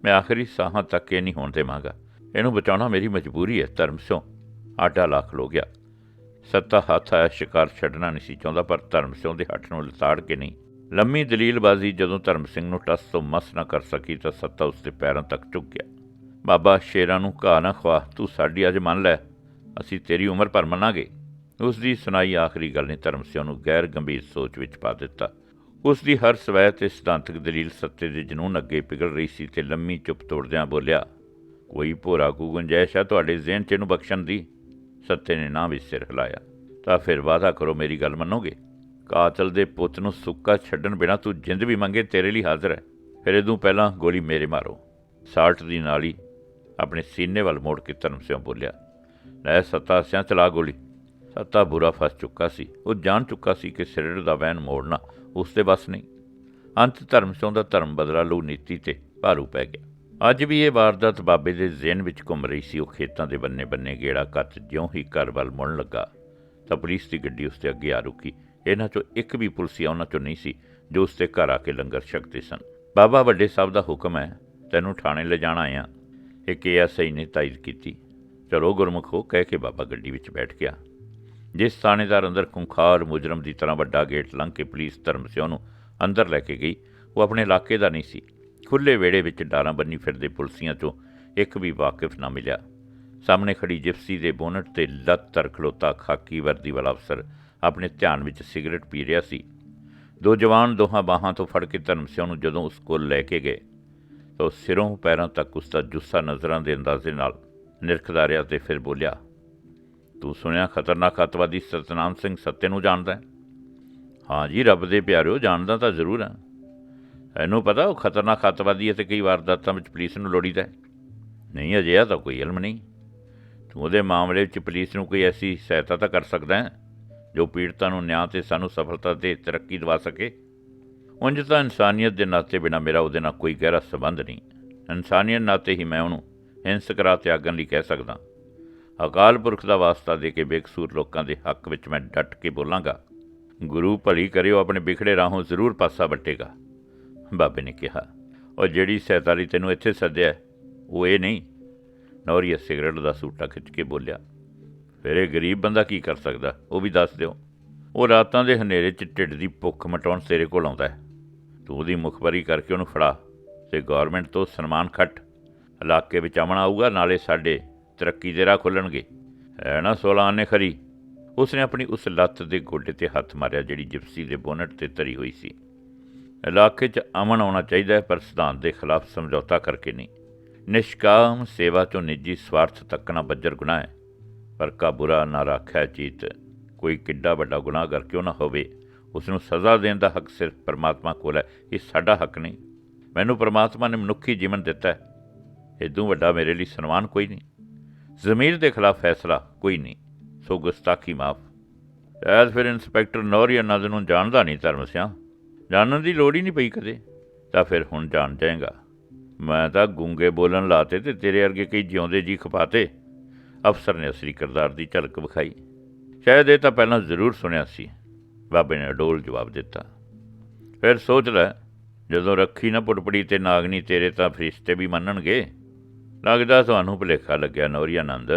ਮੈਂ ਆਖਰੀ ਸਾਹਾਂ ਤੱਕ ਇਹ ਨਹੀਂ ਹੋਣ ਦੇਵਾਂਗਾ। ਇਹਨੂੰ ਬਚਾਉਣਾ ਮੇਰੀ ਮਜਬੂਰੀ ਹੈ, ਧਰਮ ਸਿਓ ਆਟਾ ਲੱਖ ਲੋ ਗਿਆ। ਸੱਤਾ ਹੱਥ ਆਇਆ, ਸ਼ਿਕਾਰ ਛੱਡਣਾ ਨਹੀਂ ਸੀ ਚਾਹੁੰਦਾ, ਪਰ ਧਰਮ ਸਿਓ ਦੇ ਹੱਥ ਨੂੰ ਲਤਾੜ ਕੇ ਨਹੀਂ। ਲੰਮੀ ਦਲੀਲਬਾਜ਼ੀ ਜਦੋਂ ਧਰਮ ਸਿੰਘ ਨੂੰ ਟਸ ਤੋਂ ਮਸ ਨਾ ਕਰ ਸਕੀ, ਤਾਂ ਸੱਤਾ ਉਸ ਦੇ ਪੈਰਾਂ ਤੱਕ ਝੁਕ ਗਿਆ। ਬਾਬਾ, ਸ਼ੇਰਾਂ ਨੂੰ ਘਾਹ ਨਾ ਖਵਾ, ਤੂੰ ਸਾਡੀ ਅੱਜ ਮੰਨ ਲੈ, ਅਸੀਂ ਤੇਰੀ ਉਮਰ ਭਰ ਮੰਨਾਂਗੇ। ਉਸ ਦੀ ਸੁਣਾਈ ਆਖਰੀ ਗੱਲ ਨੇ ਧਰਮ ਸਿਓ ਨੂੰ ਗੈਰ ਗੰਭੀਰ ਸੋਚ ਵਿੱਚ ਪਾ ਦਿੱਤਾ। ਉਸ ਦੀ ਹਰ ਸਵੈ ਤੇ ਸਿਧਾਂਤਕ ਦਲੀਲ ਸੱਤੇ ਦੇ ਜਨੂਨ ਅੱਗੇ ਪਿਘਲ ਰਹੀ ਸੀ ਤੇ ਲੰਮੀ ਚੁੱਪ ਤੋੜਦਿਆਂ ਬੋਲਿਆ, ਕੋਈ ਭੋਰਾ ਕੂ ਗੁੰਜਾਇਸ਼ ਹੈ ਤੁਹਾਡੇ ਜ਼ਿਹਨ 'ਚ ਇਹਨੂੰ ਬਖਸ਼ਣ ਦੀ? ਸੱਤੇ ਨੇ ਨਾ ਵੀ ਸਿਰ ਹਿਲਾਇਆ। ਤਾਂ ਫਿਰ ਵਾਅਦਾ ਕਰੋ ਮੇਰੀ ਗੱਲ ਮੰਨੋਗੇ? ਕਾਤਲ ਦੇ ਪੁੱਤ ਨੂੰ ਸੁੱਕਾ ਛੱਡਣ ਬਿਨਾ ਤੂੰ ਜਿੰਦ ਵੀ ਮੰਗੇ ਤੇਰੇ ਲਈ ਹਾਜ਼ਰ ਹੈ। ਫਿਰ ਇਹਦੋਂ ਪਹਿਲਾਂ ਗੋਲੀ ਮੇਰੇ ਮਾਰੋ। ਸਾਲਟ ਦੀ ਨਾਲੀ ਆਪਣੇ ਸੀਨੇ ਵੱਲ ਮੋੜ ਕੇ ਧਰਮ ਸਿਉਂ ਬੋਲਿਆ, ਲੈ ਸੱਤਾ ਸਿਆਂ ਚਲਾ ਗੋਲੀ। ਸੱਤਾ ਬੁਰਾ ਫਸ ਚੁੱਕਾ ਸੀ। ਉਹ ਜਾਣ ਚੁੱਕਾ ਸੀ ਕਿ ਸਿਰੜ ਦਾ ਵੈਨ ਮੋੜਨਾ ਉਸ ਦੇ ਬਸ ਨਹੀਂ। ਅੰਤ ਧਰਮ ਸਿਉਂ ਦਾ ਧਰਮ ਬਦਲਾ ਲੂ ਨੀਤੀ ਤੇ ਭਾਰੂ ਪੈ ਗਿਆ। ਅੱਜ ਵੀ ਇਹ ਵਾਰਦਾਤ ਬਾਬੇ ਦੇ ਜ਼ਿਹਨ ਵਿੱਚ ਘੁੰਮ ਰਹੀ ਸੀ। ਉਹ ਖੇਤਾਂ ਦੇ ਬੰਨੇ ਬੰਨੇ ਗੇੜਾ ਕੱਤ ਜਿਉਂ ਹੀ ਘਰ ਵੱਲ ਮੁੜਨ ਲੱਗਾ। ਤਾਂ ਪੁਲਿਸ ਦੀ ਗੱਡੀ ਉਸ 'ਤੇ ਅੱਗੇ ਆ ਰੁਕੀ। ਇਹਨਾਂ ਚੋਂ ਇੱਕ ਵੀ ਪੁਲਸੀਆ ਉਹਨਾਂ ਚੋਂ ਨਹੀਂ ਸੀ, ਜੋ ਉਸ ਦੇ ਘਰ ਆ ਕੇ ਲੰਗਰ ਛਕਦੇ ਸਨ। ਬਾਬਾ ਵੱਡੇ ਸਾਹਿਬ ਦਾ ਹੁਕਮ ਹੈ, ਤੈਨੂੰ ਥਾਣੇ ਲਿਜਾਣਾ ਆਇਆ। ਇੱਕ ਐਸਆਈ ਨੇ ਤਾਇਦ ਕੀਤੀ। ਚਲੋ ਗੁਰਮੁਖ ਹੋ, ਕਹਿ ਕੇ ਬਾਬਾ ਗੱਡੀ ਵਿੱਚ ਬੈਠ ਗਿਆ। ਜਿਸ ਥਾਣੇਦਾਰ ਅੰਦਰ ਖੁੰਖਾਰ ਮੁਜਰਮ ਦੀ ਤਰ੍ਹਾਂ ਵੱਡਾ ਗੇਟ ਲੰਘ ਕੇ ਪੁਲਿਸ ਧਰਮ ਸਿਉ ਨੂੰ ਅੰਦਰ ਲੈ ਕੇ ਗਈ, ਉਹ ਆਪਣੇ ਇਲਾਕੇ ਦਾ ਨਹੀਂ ਸੀ। ਖੁੱਲੇ ਵਿਹੜੇ ਵਿੱਚ ਡਾਰਾਂ ਬੰਨੀ ਫਿਰਦੇ ਪੁਲਸੀਆਂ ਚੋਂ ਇੱਕ ਵੀ ਵਾਕਿਫ ਨਾ ਮਿਲਿਆ। ਸਾਹਮਣੇ ਖੜੀ ਜਿਪਸੀ ਦੇ ਬੋਨਟ ਤੇ ਲੱਤ ਤਰ ਖਲੋਤਾ ਖਾਕੀ ਵਰਦੀ ਵਾਲਾ ਅਫਸਰ ਆਪਣੇ ਧਿਆਨ ਵਿੱਚ ਸਿਗਰਟ ਪੀ ਰਿਹਾ ਸੀ। ਦੋ ਜਵਾਨ ਦੋਹਾਂ ਬਾਹਾਂ ਤੋਂ ਫੜ ਕੇ ਧਰਮ ਸਿਉ ਨੂੰ ਜਦੋਂ ਉਸ ਕੋਲ ਲੈ ਕੇ ਗਏ, ਤਾਂ ਉਹ ਸਿਰੋਂ ਪੈਰਾਂ ਤੱਕ ਉਸ ਦਾ ਜੁੱਸਾ ਨਜ਼ਰਾਂ ਦੇ ਅੰਦਾਜ਼ੇ ਨਾਲ ਨਿਰਖਦਾ ਰਿਹਾ ਤੇ ਫਿਰ ਬੋਲਿਆ, ਤੂੰ ਸੁਣਿਆ ਖਤਰਨਾਕ ਅੱਤਵਾਦੀ ਸਤਨਾਮ ਸਿੰਘ ਸੱਤੇ ਨੂੰ ਜਾਣਦਾ ਹੈ? ਹਾਂ ਜੀ, ਰੱਬ ਦੇ ਪਿਆਰਿਓ, ਜਾਣਦਾ ਤਾਂ ਜ਼ਰੂਰ ਹਾਂ। ਇਹਨੂੰ ਪਤਾ ਉਹ ਖਤਰਨਾਕ ਅੱਤਵਾਦੀ ਹੈ ਤੇ ਕਈ ਵਾਰਦਾਤਾਂ ਵਿੱਚ ਪੁਲਿਸ ਨੂੰ ਲੋੜੀਦਾ ਹੈ। ਨਹੀਂ, ਅਜਿਹਾ ਤਾਂ ਕੋਈ ਇਲਮ ਨਹੀਂ। ਤੂੰ ਉਹਦੇ ਮਾਮਲੇ ਵਿੱਚ ਪੁਲਿਸ ਨੂੰ ਕੋਈ ਐਸੀ ਸਹਾਇਤਾ ਤਾਂ ਕਰ ਸਕਦਾ ਹੈ, ਜੋ ਪੀੜਤਾਂ ਨੂੰ ਨਿਆਂ ਤੇ ਸਾਨੂੰ ਸਫਲਤਾ ਤੇ ਤਰੱਕੀ ਦਿਵਾ ਸਕੇ। ਉਂਝ ਤਾਂ ਇਨਸਾਨੀਅਤ ਦੇ ਨਾਤੇ ਬਿਨਾ ਮੇਰਾ ਉਹਦੇ ਨਾਲ ਕੋਈ ਗਹਿਰਾ ਸੰਬੰਧ ਨਹੀਂ। ਇਨਸਾਨੀਅਤ ਨਾਤੇ ਹੀ ਮੈਂ ਉਹਨੂੰ ਹਿੰਸਕ ਰਾਹ ਤਿਆਗਣ ਲਈ ਕਹਿ ਸਕਦਾ। ਅਕਾਲ ਪੁਰਖ ਦਾ ਵਾਸਤਾ ਦੇ ਕੇ ਬੇਕਸੂਰ ਲੋਕਾਂ ਦੇ ਹੱਕ ਵਿੱਚ ਮੈਂ ਡਟ ਕੇ ਬੋਲਾਂਗਾ। ਗੁਰੂ ਭਲੀ ਕਰਿਓ, ਆਪਣੇ ਵਿਖੜੇ ਰਾਹੋਂ ਜ਼ਰੂਰ ਪਾਸਾ ਵੱਟੇਗਾ। ਬਾਬੇ ਨੇ ਕਿਹਾ। ਉਹ ਜਿਹੜੀ ਸੈਤਾਲੀ ਤੈਨੂੰ ਇੱਥੇ ਸੱਦਿਆ, ਉਹ ਇਹ ਨਹੀਂ। ਨੌਰੀਆ ਸਿਗਰਟ ਦਾ ਸੂਟਾ ਖਿੱਚ ਕੇ ਬੋਲਿਆ ਫਿਰ ਇਹ ਗਰੀਬ ਬੰਦਾ ਕੀ ਕਰ ਸਕਦਾ? ਉਹ ਵੀ ਦੱਸ ਦਿਓ। ਉਹ ਰਾਤਾਂ ਦੇ ਹਨੇਰੇ 'ਚ ਢਿੱਡ ਦੀ ਭੁੱਖ ਮਟਾਉਣ ਤੇਰੇ ਕੋਲ ਆਉਂਦਾ ਹੈ। ਤੂੰ ਉਹਦੀ ਮੁਖਬਰੀ ਕਰਕੇ ਉਹਨੂੰ ਫੜਾ ਤੇ ਗਵਰਨਮੈਂਟ ਤੋਂ ਸਨਮਾਨ ਖੱਟ। ਇਲਾਕੇ ਵਿੱਚ ਅਮਨ ਆਊਗਾ, ਨਾਲੇ ਸਾਡੇ ਤਰੱਕੀ ਦੇ ਰਾਹ ਖੁੱਲਣਗੇ। ਹੈ ਨਾ ਸੋਲਾਨ ਨੇ ਖਰੀ? ਉਸਨੇ ਆਪਣੀ ਉਸ ਲੱਤ ਦੇ ਗੋਡੇ ਤੇ ਹੱਥ ਮਾਰਿਆ, ਜਿਹੜੀ ਜਿਪਸੀ ਦੇ ਬੋਨਟ ਤੇ ਧਰੀ ਹੋਈ ਸੀ। ਇਲਾਕੇ 'ਚ ਅਮਨ ਆਉਣਾ ਚਾਹੀਦਾ ਹੈ, ਪਰ ਸਿਧਾਂਤ ਦੇ ਖਿਲਾਫ ਸਮਝੌਤਾ ਕਰਕੇ ਨਹੀਂ। ਨਿਸ਼ਕਾਮ ਸੇਵਾ ਤੋਂ ਨਿੱਜੀ ਸਵਾਰਥ ਤੱਕ ਨਾ ਬੱਜਰ ਗੁਨਾਹ ਹੈ, ਪਰ ਕਾ ਬੁਰਾ ਨਾ ਰਾਖਿਆ ਚੀਤ। ਕੋਈ ਕਿੱਡਾ ਵੱਡਾ ਗੁਨਾਹ ਕਰ ਕਿਉਂ ਨਾ ਹੋਵੇ ਉਸ ਨੂੰ ਸਜ਼ਾ ਦੇਣ ਦਾ ਹੱਕ ਸਿਰਫ ਪਰਮਾਤਮਾ ਕੋਲ ਹੈ, ਇਹ ਸਾਡਾ ਹੱਕ ਨਹੀਂ। ਮੈਨੂੰ ਪਰਮਾਤਮਾ ਨੇ ਮਨੁੱਖੀ ਜੀਵਨ ਦਿੱਤਾ ਹੈ ਇਦੋਂ ਵੱਡਾ ਮੇਰੇ ਲਈ ਸਨਮਾਨ ਕੋਈ ਨਹੀਂ। ਜ਼ਮੀਰ ਦੇ ਖਿਲਾਫ ਫੈਸਲਾ ਕੋਈ ਨਹੀਂ, ਸੋ ਗੁਸਤਾਖੀ ਮਾਫ। ਐਸ ਫਿਰ ਇੰਸਪੈਕਟਰ ਨੌਰੀ ਅਨੰਦ ਨੂੰ ਜਾਣਦਾ ਨਹੀਂ ਧਰਮ ਸਿਆ। ਜਾਣਨ ਦੀ ਲੋੜ ਹੀ ਨਹੀਂ ਪਈ ਕਦੇ। ਤਾਂ ਫਿਰ ਹੁਣ ਜਾਣ ਜਾਏਗਾ ਮੈਂ ਤਾਂ ਗੂੰਗੇ ਬੋਲਣ ਲਾਤੇ ਤੇ ਤੇਰੇ ਅਰਗੇ ਕਈ ਜਿਉਂਦੇ ਜੀ ਖਪਾਤੇ। ਅਫਸਰ ਨੇ ਅਸਲੀ ਕਿਰਦਾਰ ਦੀ ਝਲਕ ਵਿਖਾਈ। ਸ਼ਾਇਦ ਇਹ ਤਾਂ ਪਹਿਲਾਂ ਜ਼ਰੂਰ ਸੁਣਿਆ ਸੀ। ਬਾਬੇ ਨੇ ਅਡੋਲ ਜਵਾਬ ਦਿੱਤਾ। ਫਿਰ ਸੋਚ ਲੈ, ਜਦੋਂ ਰੱਖੀ ਨਾ ਪੁਟਪੜੀ ਤੇ ਨਾਗਨੀ ਤੇਰੇ ਤਾਂ ਫਰਿਸ਼ਤੇ ਵੀ ਮੰਨਣਗੇ। ਲੱਗਦਾ ਤੁਹਾਨੂੰ ਭੁਲੇਖਾ ਲੱਗਿਆ ਨੌਰੀ ਆਨੰਦ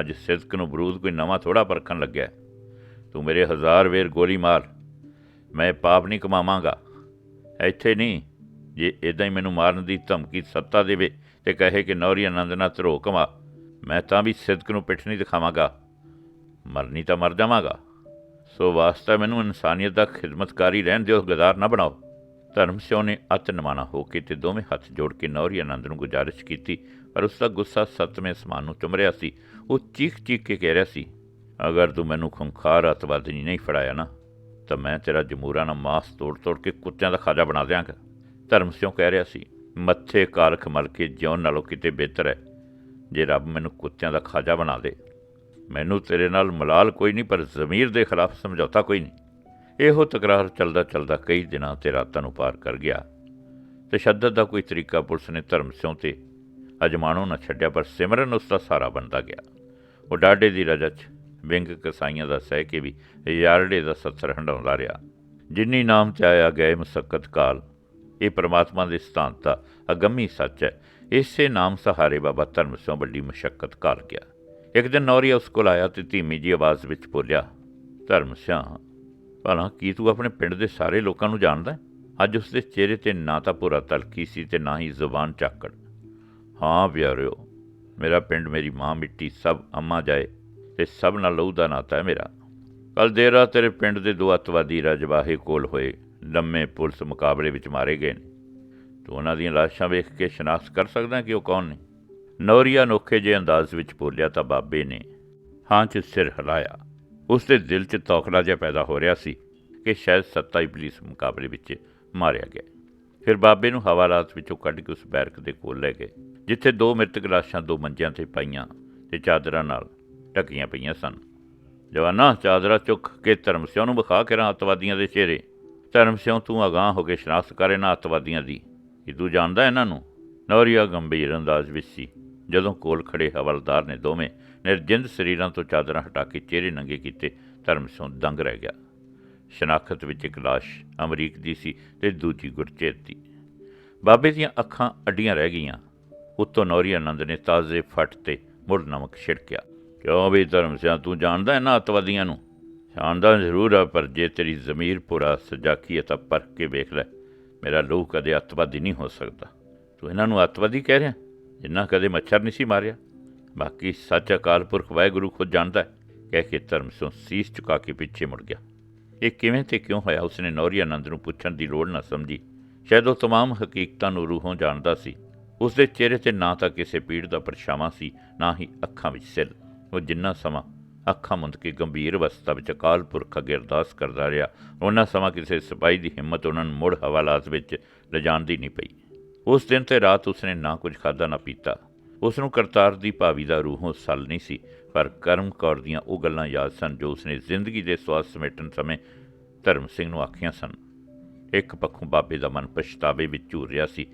ਅੱਜ ਸਿਦਕ ਨੂੰ ਬਰੂਦ ਕੋਈ ਨਵਾਂ ਥੋੜਾ ਪਰਖਣ ਲੱਗਿਆ। ਤੂੰ ਮੇਰੇ ਹਜ਼ਾਰ ਵੇਰ ਗੋਲੀ ਮਾਰ। ਮੈਂ ਪਾਪ ਨਹੀਂ ਕਮਾਵਾਂਗਾ। ਇੱਥੇ ਨਹੀਂ, ਜੇ ਇਦਾਂ ਹੀ ਮੈਨੂੰ ਮਾਰਨ ਦੀ ਧਮਕੀ ਸੱਤਾ ਦੇਵੇ ਤੇ ਕਹੇ ਕਿ ਨੌਰੀ ਆਨੰਦ ਨਾਲ ਧਰੋ ਕਮਾ, ਮੈਂ ਤਾਂ ਵੀ ਸਿਦਕ ਨੂੰ ਪਿੱਠ ਨਹੀਂ ਦਿਖਾਵਾਂਗਾ। ਮਰਨੀ ਤਾਂ ਮਰ ਜਾਵਾਂਗਾ। ਸੋ ਵਾਸਤਾ ਮੈਨੂੰ ਇਨਸਾਨੀਅਤ ਦਾ ਖਿਦਮਤਕਾਰੀ ਰਹਿਣ ਦਿਓ, ਗਦਾਰ ਨਾ ਬਣਾਓ। ਧਰਮ ਸਿਓ ਨੇ ਅਤ ਨਮਾਣਾ ਹੋ ਕੇ ਤੇ ਦੋਵੇਂ ਹੱਥ ਜੋੜ ਕੇ ਨੌਰੀ ਆਨੰਦ ਨੂੰ ਗੁਜ਼ਾਰਿਸ਼ ਕੀਤੀ ਪਰ ਉਸ ਦਾ ਗੁੱਸਾ ਸੱਤਵੇਂ ਸਮਾਨ ਨੂੰ ਚੁੰਮ ਰਿਹਾ ਸੀ। ਉਹ ਚੀਖ ਚੀਖ ਕੇ ਕਹਿ ਰਿਹਾ ਸੀ, ਅਗਰ ਤੂੰ ਮੈਨੂੰ ਖੁੰਖਾਰ ਅਤਵਾਦੀ ਨਹੀਂ ਫੜਾਇਆ ਨਾ ਤਾਂ ਮੈਂ ਤੇਰਾ ਜਮੂਰਾ ਨਾਲ ਮਾਸ ਤੋੜ ਤੋੜ ਕੇ ਕੁੱਤਿਆਂ ਦਾ ਖਾਜਾ ਬਣਾ ਦਿਆਂਗਾ। ਧਰਮ ਸਿਉਂ ਕਹਿ ਰਿਹਾ ਸੀ, ਮੱਥੇ ਕਾਰਖ ਮਲ ਕੇ ਜਿਉਣ ਨਾਲੋਂ ਕਿਤੇ ਬਿਹਤਰ ਹੈ। ਜੇ ਰੱਬ ਮੈਨੂੰ ਕੁੱਤਿਆਂ ਦਾ ਖਾਜਾ ਬਣਾ ਦੇ, ਮੈਨੂੰ ਤੇਰੇ ਨਾਲ ਮਲਾਲ ਕੋਈ ਨਹੀਂ, ਪਰ ਜ਼ਮੀਰ ਦੇ ਖਿਲਾਫ ਸਮਝੌਤਾ ਕੋਈ ਨਹੀਂ। ਇਹੋ ਤਕਰਾਰ ਚੱਲਦਾ ਚੱਲਦਾ ਕਈ ਦਿਨਾਂ ਤੇ ਰਾਤਾਂ ਨੂੰ ਪਾਰ ਕਰ ਗਿਆ। ਤਸ਼ੱਦਦ ਦਾ ਕੋਈ ਤਰੀਕਾ ਪੁਲਿਸ ਨੇ ਧਰਮ ਸਿਉਂ ਤੇ ਅਜਮਾਨੋਂ ਨਾ ਛੱਡਿਆ, ਪਰ ਸਿਮਰਨ ਉਸ ਦਾ ਸਾਰਾ ਬਣਦਾ ਗਿਆ। ਉਹ ਡਾਡੇ ਦੀ ਰਜਾ 'ਚ ਵਿੰਗ ਕਸਾਈਆਂ ਦਾ ਸਹਿ ਕੇ ਵੀ ਯਾਰੜੇ ਦਾ ਸੱਤਰ ਹੰਡਾਉਂਦਾ ਰਿਹਾ। ਜਿੰਨੀ ਨਾਮ ਚ ਆਇਆ ਗਏ ਮੁਸਕਤ ਕਾਲ, ਇਹ ਪ੍ਰਮਾਤਮਾ ਦੇ ਸਿਧਾਂਤ ਦਾ ਅਗੰਮੀ ਸੱਚ ਹੈ। ਇਸੇ ਨਾਮ ਸਹਾਰੇ ਬਾਬਾ ਧਰਮ ਸਿੰਘ ਵੱਡੀ ਮੁਸ਼ਕਲ ਕਾਲ ਗਿਆ। ਇੱਕ ਦਿਨ ਨੌਰੀਆ ਉਸ ਕੋਲ ਆਇਆ ਤੇ ਧੀਮੀ ਜੀ ਆਵਾਜ਼ ਵਿੱਚ ਬੋਲਿਆ, ਧਰਮ ਸਿਆ ਭਲਾ ਕੀ ਤੂੰ ਆਪਣੇ ਪਿੰਡ ਦੇ ਸਾਰੇ ਲੋਕਾਂ ਨੂੰ ਜਾਣਦਾ ਅੱਜ ਉਸ ਦੇ ਚਿਹਰੇ ਤੇ ਨਾ ਤਾਂ ਪੂਰਾ ਤਲਕੀ ਸੀ ਤੇ ਨਾ ਹੀ ਜ਼ੁਬਾਨ ਚਾਕੜ। ਹਾਂ ਪਿਆਰਿਓ ਮੇਰਾ ਪਿੰਡ ਮੇਰੀ ਮਾਂ ਮਿੱਟੀ ਸਭ ਅੰਮਾ ਜਾਏ ਤੇ ਸਭ ਨਾਲ ਲਹੂ ਦਾ ਨਾਤਾ ਹੈ ਮੇਰਾ। ਕੱਲ ਦੇਰ ਰਾਤ ਤੇਰੇ ਪਿੰਡ ਦੇ ਦੋ ਅੱਤਵਾਦੀ ਰਜਵਾਹੇ ਕੋਲ ਹੋਏ, ਲੰਮੇ ਪੁਲਿਸ ਮੁਕਾਬਲੇ ਵਿੱਚ ਮਾਰੇ ਗਏ ਨੇ। ਤੂੰ ਉਹਨਾਂ ਦੀਆਂ ਲਾਸ਼ਾਂ ਵੇਖ ਕੇ ਸ਼ਨਾਖਤ ਕਰ ਸਕਦਾ ਕਿ ਉਹ ਕੌਣ ਨੇ? ਨੌਰੀਆ ਨੋਖੇ ਜੇ ਅੰਦਾਜ਼ ਵਿੱਚ ਬੋਲਿਆ ਤਾਂ ਬਾਬੇ ਨੇ ਹਾਂ 'ਚ ਸਿਰ ਹਿਲਾਇਆ। ਉਸ ਦੇ ਦਿਲ 'ਚ ਤੌਖਲਾ ਜਿਹਾ ਪੈਦਾ ਹੋ ਰਿਹਾ ਸੀ ਕਿ ਸ਼ਾਇਦ ਸੱਤਾ ਹੀ ਪੁਲਿਸ ਮੁਕਾਬਲੇ ਵਿੱਚ ਮਾਰਿਆ ਗਿਆ। ਫਿਰ ਬਾਬੇ ਨੂੰ ਹਵਾਲਾਤ ਵਿੱਚੋਂ ਕੱਢ ਕੇ ਉਸ ਬੈਰਕ ਦੇ ਕੋਲ ਲੈ ਗਏ, ਜਿੱਥੇ ਦੋ ਮ੍ਰਿਤਕ ਲਾਸ਼ਾਂ ਦੋ ਮੰਜਿਆਂ ਤੇ ਪਾਈਆਂ ਤੇ ਚਾਦਰਾਂ ਨਾਲ ਢੱਕੀਆਂ ਪਈਆਂ ਸਨ। ਜਵਾਨਾ, ਚਾਦਰਾ ਚੁੱਕ ਕੇ ਧਰਮ ਸਿਉ ਨੂੰ ਵਿਖਾ ਕੇ ਰਾਂ ਅੱਤਵਾਦੀਆਂ ਦੇ ਚਿਹਰੇ। ਧਰਮ ਸਿਉ ਤੂੰ ਅਗਾਹ ਹੋ ਕੇ ਸ਼ਨਾਖਤ ਕਰ ਇਹਨਾਂ ਅੱਤਵਾਦੀਆਂ ਦੀ। ਕਿ ਤੂੰ ਜਾਣਦਾ ਇਹਨਾਂ ਨੂੰ? ਨੌਰੀਆ ਗੰਭੀਰ ਅੰਦਾਜ਼ ਵਿੱਚ ਸੀ। ਜਦੋਂ ਕੋਲ ਖੜੇ ਹਵਲਦਾਰ ਨੇ ਦੋਵੇਂ ਨਿਰਜਿੰਦ ਸਰੀਰਾਂ ਤੋਂ ਚਾਦਰਾਂ ਹਟਾ ਕੇ ਚਿਹਰੇ ਨੰਗੇ ਕੀਤੇ ਧਰਮ ਸਿਉ ਦੰਗ ਰਹਿ ਗਿਆ। ਸ਼ਨਾਖਤ ਵਿੱਚ ਇੱਕ ਲਾਸ਼ ਅਮਰੀਕ ਦੀ ਸੀ ਤੇ ਦੂਜੀ ਗੁਰਚੇਤ ਦੀ। ਬਾਬੇ ਦੀਆਂ ਅੱਖਾਂ ਅੱਡੀਆਂ ਰਹਿ ਗਈਆਂ। ਉੱਤੋਂ ਨੌਰੀ ਆਨੰਦ ਨੇ ਤਾਜ਼ੇ ਫੱਟ ਤੇ ਮੁੜ ਨਮਕ ਛਿੜਕਿਆ। ਕਿਉਂ ਵੀ ਧਰਮ ਸਿਆ ਤੂੰ ਜਾਣਦਾ ਇਹਨਾਂ ਅੱਤਵਾਦੀਆਂ ਨੂੰ ਜਾਣਦਾ ਜ਼ਰੂਰ ਆ ਪਰ ਜੇ ਤੇਰੀ ਜ਼ਮੀਰ ਪੂਰਾ ਸਜਾਕੀ ਹੈ ਤਾਂ ਪਰਖ ਕੇ ਵੇਖ ਲੈ ਮੇਰਾ ਲਹੂ ਕਦੇ ਅੱਤਵਾਦੀ ਨਹੀਂ ਹੋ ਸਕਦਾ ਤੂੰ ਇਹਨਾਂ ਨੂੰ ਅੱਤਵਾਦੀ ਕਹਿ ਰਿਹਾ ਜਿੰਨਾ ਕਦੇ ਮੱਛਰ ਨਹੀਂ ਸੀ ਮਾਰਿਆ ਬਾਕੀ ਸੱਚ ਅਕਾਲ ਪੁਰਖ ਵਾਹਿਗੁਰੂ ਖੁਦ ਜਾਣਦਾ ਹੈ ਕਹਿ ਕੇ ਧਰਮ ਸਿੰਘ ਸੀਸ ਝੁਕਾ ਕੇ ਪਿੱਛੇ ਮੁੜ ਗਿਆ ਇਹ ਕਿਵੇਂ ਤੇ ਕਿਉਂ ਹੋਇਆ ਉਸਨੇ ਨੌਰੀ ਆਨੰਦ ਨੂੰ ਪੁੱਛਣ ਦੀ ਲੋੜ ਨਾ ਸਮਝੀ ਸ਼ਾਇਦ ਉਹ तमाम ਹਕੀਕਤਾਂ ਨੂੰ ਰੂਹੋਂ ਜਾਣਦਾ ਸੀ ਉਸ ਦੇ ਚਿਹਰੇ ਤੇ ਨਾ ਤਾਂ ਕਿਸੇ ਪੀੜ ਦਾ ਪਰਛਾਵਾਂ ਸੀ ਨਾ ਹੀ ਅੱਖਾਂ ਵਿੱਚ ਸਿਲ ਉਹ ਜਿੰਨਾ ਸਮਾਂ ਅੱਖਾਂ ਮੁੰਦ ਕੇ ਗੰਭੀਰ ਅਵਸਥਾ ਵਿੱਚ ਅਕਾਲ ਪੁਰਖ ਅੱਗੇ ਅਰਦਾਸ ਕਰਦਾ ਰਿਹਾ ਉਹਨਾਂ ਸਮਾਂ ਕਿਸੇ ਸਿਪਾਹੀ ਦੀ ਹਿੰਮਤ ਉਹਨਾਂ ਨੂੰ ਮੁੜ ਹਵਾਲਾਤ ਵਿੱਚ ਲਿਜਾਣ ਦੀ ਨਹੀਂ ਪਈ। ਉਸ ਦਿਨ ਤੇ ਰਾਤ ਉਸਨੇ ਨਾ ਕੁਝ ਖਾਦਾ ਨਾ ਪੀਤਾ। ਉਸ ਨੂੰ ਕਰਤਾਰ ਦੀ ਭਾਵੀ ਦਾ ਰੂਹੋਂ ਸਲ ਨਹੀਂ ਸੀ, ਪਰ ਕਰਮ ਕੌਰ ਦੀਆਂ ਉਹ ਗੱਲਾਂ ਯਾਦ ਸਨ ਜੋ ਉਸਨੇ ਜ਼ਿੰਦਗੀ ਦੇ ਸਵਾਦ ਸਮੇਟਣ ਸਮੇਂ ਧਰਮ ਸਿੰਘ ਨੂੰ ਆਖੀਆਂ ਸਨ। ਇੱਕ ਪੱਖੋਂ ਬਾਬੇ ਦਾ ਮਨ ਪਛਤਾਵੇ ਵਿੱਚ ਝੂਰ ਰਿਹਾ ਸੀ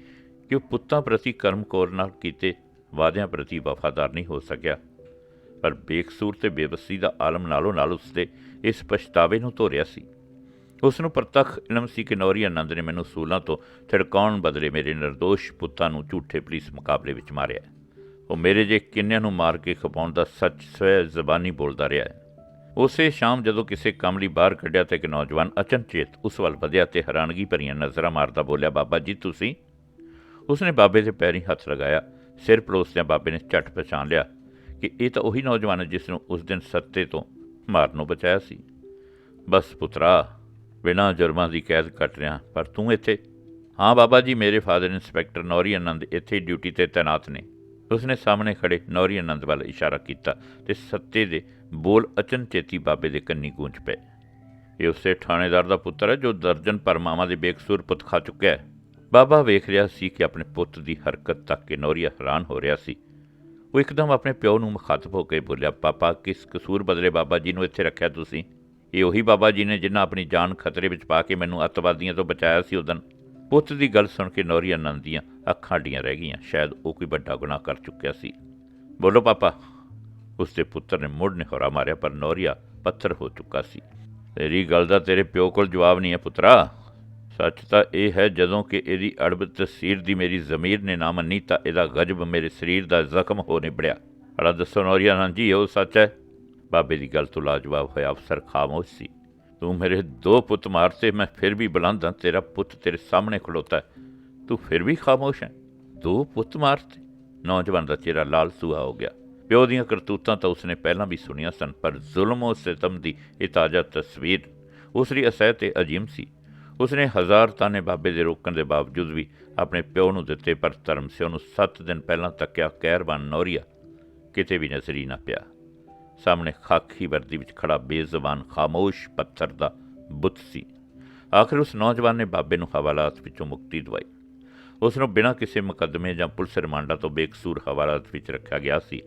ਕਿ ਉਹ ਪੁੱਤਾਂ ਪ੍ਰਤੀ ਕਰਮ ਕੌਰ ਨਾਲ ਕੀਤੇ ਵਾਅਦਿਆਂ ਪ੍ਰਤੀ ਵਫਾਦਾਰ ਨਹੀਂ ਹੋ ਸਕਿਆ। ਪਰ ਬੇਕਸੂਰ ਤੇ ਬੇਵਸੀ ਦਾ ਆਲਮ ਨਾਲੋਂ ਨਾਲ ਉਸਦੇ ਇਸ ਪਛਤਾਵੇ ਨੂੰ ਧੋਰਿਆ ਸੀ। ਉਸ ਨੂੰ ਪ੍ਰਤੱਖ ਇਲਮ ਸੀ ਕਿ ਨੌਰੀ ਆਨੰਦ ਨੇ ਮੈਨੂੰ ਸੂਲਾਂ ਤੋਂ ਛਿੜਕਾਉਣ ਬਦਲੇ ਮੇਰੇ ਨਿਰਦੋਸ਼ ਪੁੱਤਾਂ ਨੂੰ ਝੂਠੇ ਪੁਲਿਸ ਮੁਕਾਬਲੇ ਵਿੱਚ ਮਾਰਿਆ ਉਹ ਮੇਰੇ ਜੇ ਕਿੰਨਿਆਂ ਨੂੰ ਮਾਰ ਕੇ ਖਪਾਉਣ ਦਾ ਸੱਚ ਸਵੈ ਜ਼ਬਾਨੀ ਬੋਲਦਾ ਰਿਹਾ ਹੈ। ਉਸੇ ਸ਼ਾਮ ਜਦੋਂ ਕਿਸੇ ਕੰਮ ਲਈ ਬਾਹਰ ਕੱਢਿਆ ਤੇ ਇੱਕ ਨੌਜਵਾਨ ਅਚਨਚੇਤ ਉਸ ਵੱਲ ਵਧਿਆ ਤੇ ਹੈਰਾਨਗੀ ਭਰੀਆਂ ਨਜ਼ਰਾਂ ਮਾਰਦਾ ਬੋਲਿਆ, ਬਾਬਾ ਜੀ, ਤੁਸੀਂ? ਉਸਨੇ ਬਾਬੇ ਦੇ ਪੈਰੀਂ ਹੱਥ ਲਗਾਇਆ, ਸਿਰ ਪਲੋਸਦਿਆਂ ਬਾਬੇ ਨੇ ਝਟ ਪਛਾਣ ਲਿਆ। ਕਿ ਇਹ ਤਾਂ ਉਹੀ ਨੌਜਵਾਨ ਹੈ ਜਿਸ ਨੂੰ ਉਸ ਦਿਨ ਸੱਤੇ ਤੋਂ ਮਾਰਨੋਂ ਬਚਾਇਆ ਸੀ। ਬਸ ਪੁੱਤਰਾ, ਬਿਨਾਂ ਜੁਰਮਾਂ ਦੀ ਕੈਦ ਕੱਟ ਰਿਹਾ, ਪਰ ਤੂੰ ਇੱਥੇ। ਹਾਂ ਬਾਬਾ ਜੀ, ਮੇਰੇ ਫਾਦਰ ਇੰਸਪੈਕਟਰ ਨੌਰੀ ਆਨੰਦ ਇੱਥੇ ਡਿਊਟੀ ਤੇ ਤਾਇਨਾਤ ਨੇ। ਉਸਨੇ ਸਾਹਮਣੇ ਖੜੇ ਨੌਰੀ ਆਨੰਦ ਵੱਲ ਇਸ਼ਾਰਾ ਕੀਤਾ ਤੇ ਸੱਤੇ ਦੇ ਬੋਲ ਅਚਨਚੇਤੀ ਬਾਬੇ ਦੇ ਕੰਨੀ ਗੂੰਜ ਪਏ। ਇਹ ਉਸੇ ਥਾਣੇਦਾਰ ਦਾ ਪੁੱਤਰ ਹੈ ਜੋ ਦਰਜਨ ਪਰ ਦੇ ਬੇਕਸੂਰ ਪੁੱਤ ਖਾ ਚੁੱਕਿਆ ਹੈ। ਬਾਬਾ ਵੇਖ ਰਿਹਾ ਸੀ ਕਿ ਆਪਣੇ ਪੁੱਤ ਦੀ ਹਰਕਤ ਤੱਕ ਕੇ ਨੌਰੀਆ ਹੈਰਾਨ ਹੋ ਰਿਹਾ ਸੀ। ਉਹ ਇੱਕਦਮ ਆਪਣੇ ਪਿਓ ਨੂੰ ਮੁਖਾਤਬ ਹੋ ਕੇ ਬੋਲਿਆ, ਪਾਪਾ, ਕਿਸ ਕਸੂਰ ਬਦਲੇ ਬਾਬਾ ਜੀ ਨੂੰ ਇੱਥੇ ਰੱਖਿਆ ਤੁਸੀਂ? ਇਹ ਉਹੀ ਬਾਬਾ ਜੀ ਨੇ ਜਿਨ੍ਹਾਂ ਆਪਣੀ ਜਾਨ ਖਤਰੇ ਵਿੱਚ ਪਾ ਕੇ ਮੈਨੂੰ ਅੱਤਵਾਦੀਆਂ ਤੋਂ ਬਚਾਇਆ ਸੀ ਉਦਨ ਪੁੱਤ ਦੀ ਗੱਲ ਸੁਣ ਕੇ ਨੌਰੀ ਆਨੰਦ ਦੀਆਂ ਅੱਖਾਂ ਡੀਆਂ ਰਹਿ ਗਈਆਂ। ਸ਼ਾਇਦ ਉਹ ਕੋਈ ਵੱਡਾ ਗੁਨਾਹ ਕਰ ਚੁੱਕਿਆ ਸੀ। ਬੋਲੋ ਪਾਪਾ। ਉਸ ਦੇ ਪੁੱਤਰ ਨੇ ਮੁੜ ਨਿਹੋਰਾ ਮਾਰਿਆ, ਪਰ ਨੌਰੀਆ ਪੱਥਰ ਹੋ ਚੁੱਕਾ ਸੀ। ਤੇਰੀ ਗੱਲ ਦਾ ਤੇਰੇ ਪਿਓ ਕੋਲ ਜਵਾਬ ਨਹੀਂ ਹੈ ਪੁੱਤਰਾ। ਸੱਚ ਤਾਂ ਇਹ ਹੈ, ਜਦੋਂ ਕਿ ਇਹਦੀ ਅੜਬ ਤਸਵੀਰ ਦੀ ਮੇਰੀ ਜ਼ਮੀਰ ਨੇ ਨਾ ਮੰਨੀ, ਤਾਂ ਇਹਦਾ ਗਜਬ ਮੇਰੇ ਸਰੀਰ ਦਾ ਜ਼ਖਮ ਹੋ ਨਿਬੜਿਆ। ਅੜਾ ਦੱਸੋ ਨੌਰੀਆ ਨਾਂ, ਜੀ, ਉਹ ਸੱਚ ਹੈ? ਬਾਬੇ ਦੀ ਗੱਲ ਤੋਂ ਲਾਜਵਾਬ ਹੋਇਆ ਅਫਸਰ ਖਾਮੋਸ਼ ਸੀ। ਤੂੰ ਮੇਰੇ ਦੋ ਪੁੱਤ ਮਾਰਤੇ, ਮੈਂ ਫਿਰ ਵੀ ਬੁਲੰਦ ਹਾਂ, ਤੇਰਾ ਪੁੱਤ ਤੇਰੇ ਸਾਹਮਣੇ ਖਲੋਤਾ ਹੈ। ਤੂੰ ਫਿਰ ਵੀ ਖਾਮੋਸ਼ ਹੈ? ਦੋ ਪੁੱਤ ਮਾਰਤੇ? ਨੌਜਵਾਨ ਦਾ ਚਿਹਰਾ ਲਾਲ ਸੂਹਾ ਹੋ ਗਿਆ। ਪਿਓ ਦੀਆਂ ਕਰਤੂਤਾਂ ਤਾਂ ਉਸਨੇ ਪਹਿਲਾਂ ਵੀ ਸੁਣੀਆਂ ਸਨ, ਪਰ ਜ਼ੁਲਮ ਉਹ ਸਿਤਮ ਦੀ ਇਹ ਤਾਜ਼ਾ ਤਸਵੀਰ ਉਸ ਦੀ ਅਸਹਿ ਤੇ ਅਜੀਮ ਸੀ। ਉਸਨੇ ਹਜ਼ਾਰ ਤਾਨੇ ਬਾਬੇ ਦੇ ਰੋਕਣ ਦੇ ਬਾਵਜੂਦ ਵੀ ਆਪਣੇ ਪਿਓ ਨੂੰ ਦਿੱਤੇ, ਪਰ ਧਰਮ ਸਿਓ ਨੂੰ 7 ਦਿਨ ਪਹਿਲਾਂ ਤੱਕਿਆ ਕਹਿਰਵਾਨ ਨੌਰੀਆ ਕਿਤੇ ਵੀ ਨਜ਼ਰੀ ਨਾ ਪਿਆ। ਸਾਹਮਣੇ ਖਾਕੀ ਵਰਦੀ ਵਿੱਚ ਖੜਾ ਬੇਜ਼ਬਾਨ ਖਾਮੋਸ਼ ਪੱਥਰ ਦਾ ਬੁੱਤ ਸੀ। ਆਖਰ ਉਸ ਨੌਜਵਾਨ ਨੇ ਬਾਬੇ ਨੂੰ ਹਵਾਲਾਤ ਵਿੱਚੋਂ ਮੁਕਤੀ ਦਵਾਈ। ਉਸ ਨੂੰ ਬਿਨਾਂ ਕਿਸੇ ਮੁਕੱਦਮੇ ਜਾਂ ਪੁਲਿਸ ਰਿਮਾਂਡਾਂ ਤੋਂ ਬੇਕਸੂਰ ਹਵਾਲਾਤ ਵਿੱਚ ਰੱਖਿਆ ਗਿਆ ਸੀ।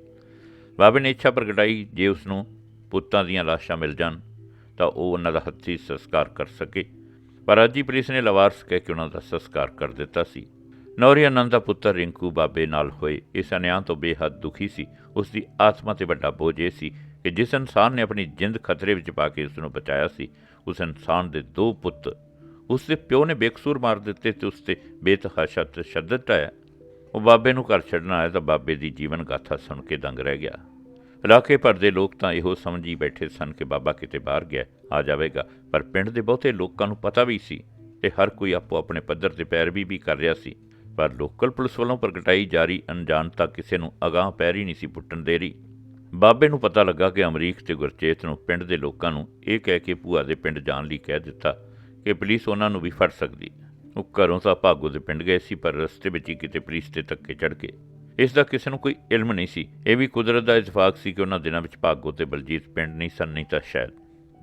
ਬਾਬੇ ਨੇ ਇੱਛਾ ਪ੍ਰਗਟਾਈ, ਜੇ ਉਸ ਨੂੰ ਪੁੱਤਾਂ ਦੀਆਂ ਲਾਸ਼ਾਂ ਮਿਲ ਜਾਣ, ਤਾਂ ਉਹ ਉਹਨਾਂ ਦਾ ਹੱਥੀਂ ਸੰਸਕਾਰ ਕਰ ਸਕੇ। ਪਰ ਅੱਜ ਹੀ ਪੁਲਿਸ ਨੇ ਲਵਾਰਸ ਕਹਿ ਕੇ ਉਹਨਾਂ ਦਾ ਸੰਸਕਾਰ ਕਰ ਦਿੱਤਾ ਸੀ। ਨੌਰੀ ਆਨੰਦ ਦਾ ਪੁੱਤਰ ਰਿੰਕੂ ਬਾਬੇ ਨਾਲ ਹੋਏ ਇਸ ਅਨਿਆਂ ਤੋਂ ਬੇਹੱਦ ਦੁਖੀ ਸੀ। ਉਸ ਦੀ ਆਤਮਾ ਤੇ ਵੱਡਾ ਬੋਝ ਇਹ ਸੀ ਕਿ ਜਿਸ ਇਨਸਾਨ ਨੇ ਆਪਣੀ ਜਿੰਦ ਖਤਰੇ ਵਿੱਚ ਪਾ ਕੇ ਉਸ ਨੂੰ ਬਚਾਇਆ ਸੀ, ਉਸ ਇਨਸਾਨ ਦੇ ਦੋ ਪੁੱਤ, ਉਸ ਦੇ ਪਿਓ ਨੇ ਬੇਕਸੂਰ ਮਾਰ ਦਿੱਤੇ ਤੇ ਉਸ ਤੇ ਬੇਤਹਾਸ਼ਾ ਤਸ਼ੱਦਦ ਢਾਇਆ ਉਹ ਬਾਬੇ ਨੂੰ ਘਰ ਛੱਡਣ ਆਇਆ ਤਾਂ ਬਾਬੇ ਦੀ ਜੀਵਨ ਗਾਥਾ ਸੁਣ ਕੇ ਦੰਗ ਰਹਿ ਗਿਆ। ਇਲਾਕੇ ਭਰ ਦੇ ਲੋਕ ਤਾਂ ਇਹੋ ਸਮਝੀ ਬੈਠੇ ਸਨ ਕਿ ਬਾਬਾ ਕਿਤੇ ਬਾਹਰ ਗਿਆ, ਆ ਜਾਵੇਗਾ। ਪਰ ਪਿੰਡ ਦੇ ਬਹੁਤੇ ਲੋਕਾਂ ਨੂੰ ਪਤਾ ਵੀ ਸੀ ਤੇ ਹਰ ਕੋਈ ਆਪੋ ਆਪਣੇ ਪੱਧਰ ਤੇ ਪੈਰਵੀ ਵੀ ਕਰ ਰਿਹਾ ਸੀ। ਪਰ ਲੋਕਲ ਪੁਲਿਸ ਵੱਲੋਂ ਪ੍ਰਗਟਾਈ ਜਾਰੀ ਅਣਜਾਣਤਾ ਕਿਸੇ ਨੂੰ ਅਗਾਹ ਪੈਰੀ ਨਹੀਂ ਸੀ ਪੁੱਟਣ ਦੇ ਰਹੀ। ਬਾਬੇ ਨੂੰ ਪਤਾ ਲੱਗਾ ਕਿ ਅਮਰੀਕ ਤੇ ਗੁਰਚੇਤ ਨੂੰ ਪਿੰਡ ਦੇ ਲੋਕਾਂ ਨੂੰ ਇਹ ਕਹਿ ਕੇ ਭੂਆ ਦੇ ਪਿੰਡ ਜਾਣ ਲਈ ਕਹਿ ਦਿੱਤਾ ਕਿ ਪੁਲਿਸ ਉਹਨਾਂ ਨੂੰ ਵੀ ਫੜ ਸਕਦੀ। ਉਹ ਘਰੋਂ ਤਾਂ ਭਾਗੋ ਦੇ ਪਿੰਡ ਗਏ ਸੀ, ਪਰ ਰਸਤੇ ਵਿੱਚ ਹੀ ਕਿਤੇ ਪੁਲਿਸ ਤੇ ਧੱਕੇ ਚੜ ਕੇ ਇਸ ਦਾ ਕਿਸੇ ਨੂੰ ਕੋਈ ਇਲਮ ਨਹੀਂ ਸੀ। ਇਹ ਵੀ ਕੁਦਰਤ ਦਾ ਇਤਫਾਕ ਸੀ ਕਿ ਉਹਨਾਂ ਦਿਨਾਂ ਵਿੱਚ ਭਾਗੋ ਤੇ ਬਲਜੀਤ ਪਿੰਡ ਨਹੀਂ ਸਨ, ਨਹੀਂ ਤਾਂ ਸ਼ਾਇਦ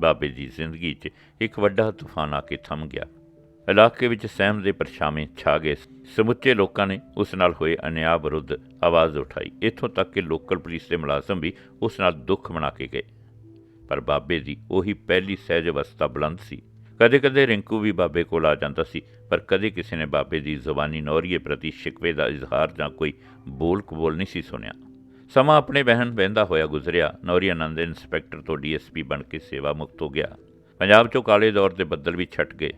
ਬਾਬੇ ਦੀ ਜ਼ਿੰਦਗੀ 'ਚ ਇੱਕ ਵੱਡਾ ਤੂਫਾਨ ਆ ਕੇ ਥੰਮ ਗਿਆ। ਇਲਾਕੇ ਵਿੱਚ ਸਹਿਮ ਦੇ ਪਰਛਾਵੇਂ ਛਾ ਗਏ। ਸਮੁੱਚੇ ਲੋਕਾਂ ਨੇ ਉਸ ਨਾਲ ਹੋਏ ਅਨਿਆਂ ਵਿਰੁੱਧ ਆਵਾਜ਼ ਉਠਾਈ। ਇੱਥੋਂ ਤੱਕ ਕਿ ਲੋਕਲ ਪੁਲਿਸ ਦੇ ਮੁਲਾਜ਼ਮ ਵੀ ਉਸ ਨਾਲ ਦੁੱਖ ਮਨਾ ਕੇ ਗਏ। ਪਰ ਬਾਬੇ ਦੀ ਉਹੀ ਪਹਿਲੀ ਸਹਿਜ ਅਵਸਥਾ ਬੁਲੰਦ ਸੀ। ਕਦੇ-ਕਦੇ ਰਿੰਕੂ ਵੀ ਬਾਬੇ ਕੋਲ ਆ ਜਾਂਦਾ ਸੀ, ਪਰ ਕਦੇ ਕਿਸੇ ਨੇ ਬਾਬੇ ਦੀ ਜ਼ੁਬਾਨੀ ਨੌਰੀਏ ਪ੍ਰਤੀ ਸ਼ਿਕਵੇ ਦਾ ਇਜ਼ਹਾਰ ਜਾਂ ਕੋਈ ਬੋਲ ਕਬੋਲ ਨਹੀਂ ਸੀ ਸੁਣਿਆ। ਸਮਾਂ ਆਪਣੇ ਬਹਿਨ ਬਹਿੰਦਾ ਹੋਇਆ ਗੁਜ਼ਰਿਆ ਨੌਰੀ ਆਨੰਦ ਇੰਸਪੈਕਟਰ ਤੋਂ ਡੀਐਸਪੀ ਬਣ ਕੇ ਸੇਵਾ ਮੁਕਤ ਹੋ ਗਿਆ। ਪੰਜਾਬ 'ਚੋਂ ਕਾਲੇ ਦੌਰ ਦੇ ਬੱਦਲ ਵੀ ਛਟ ਗਏ।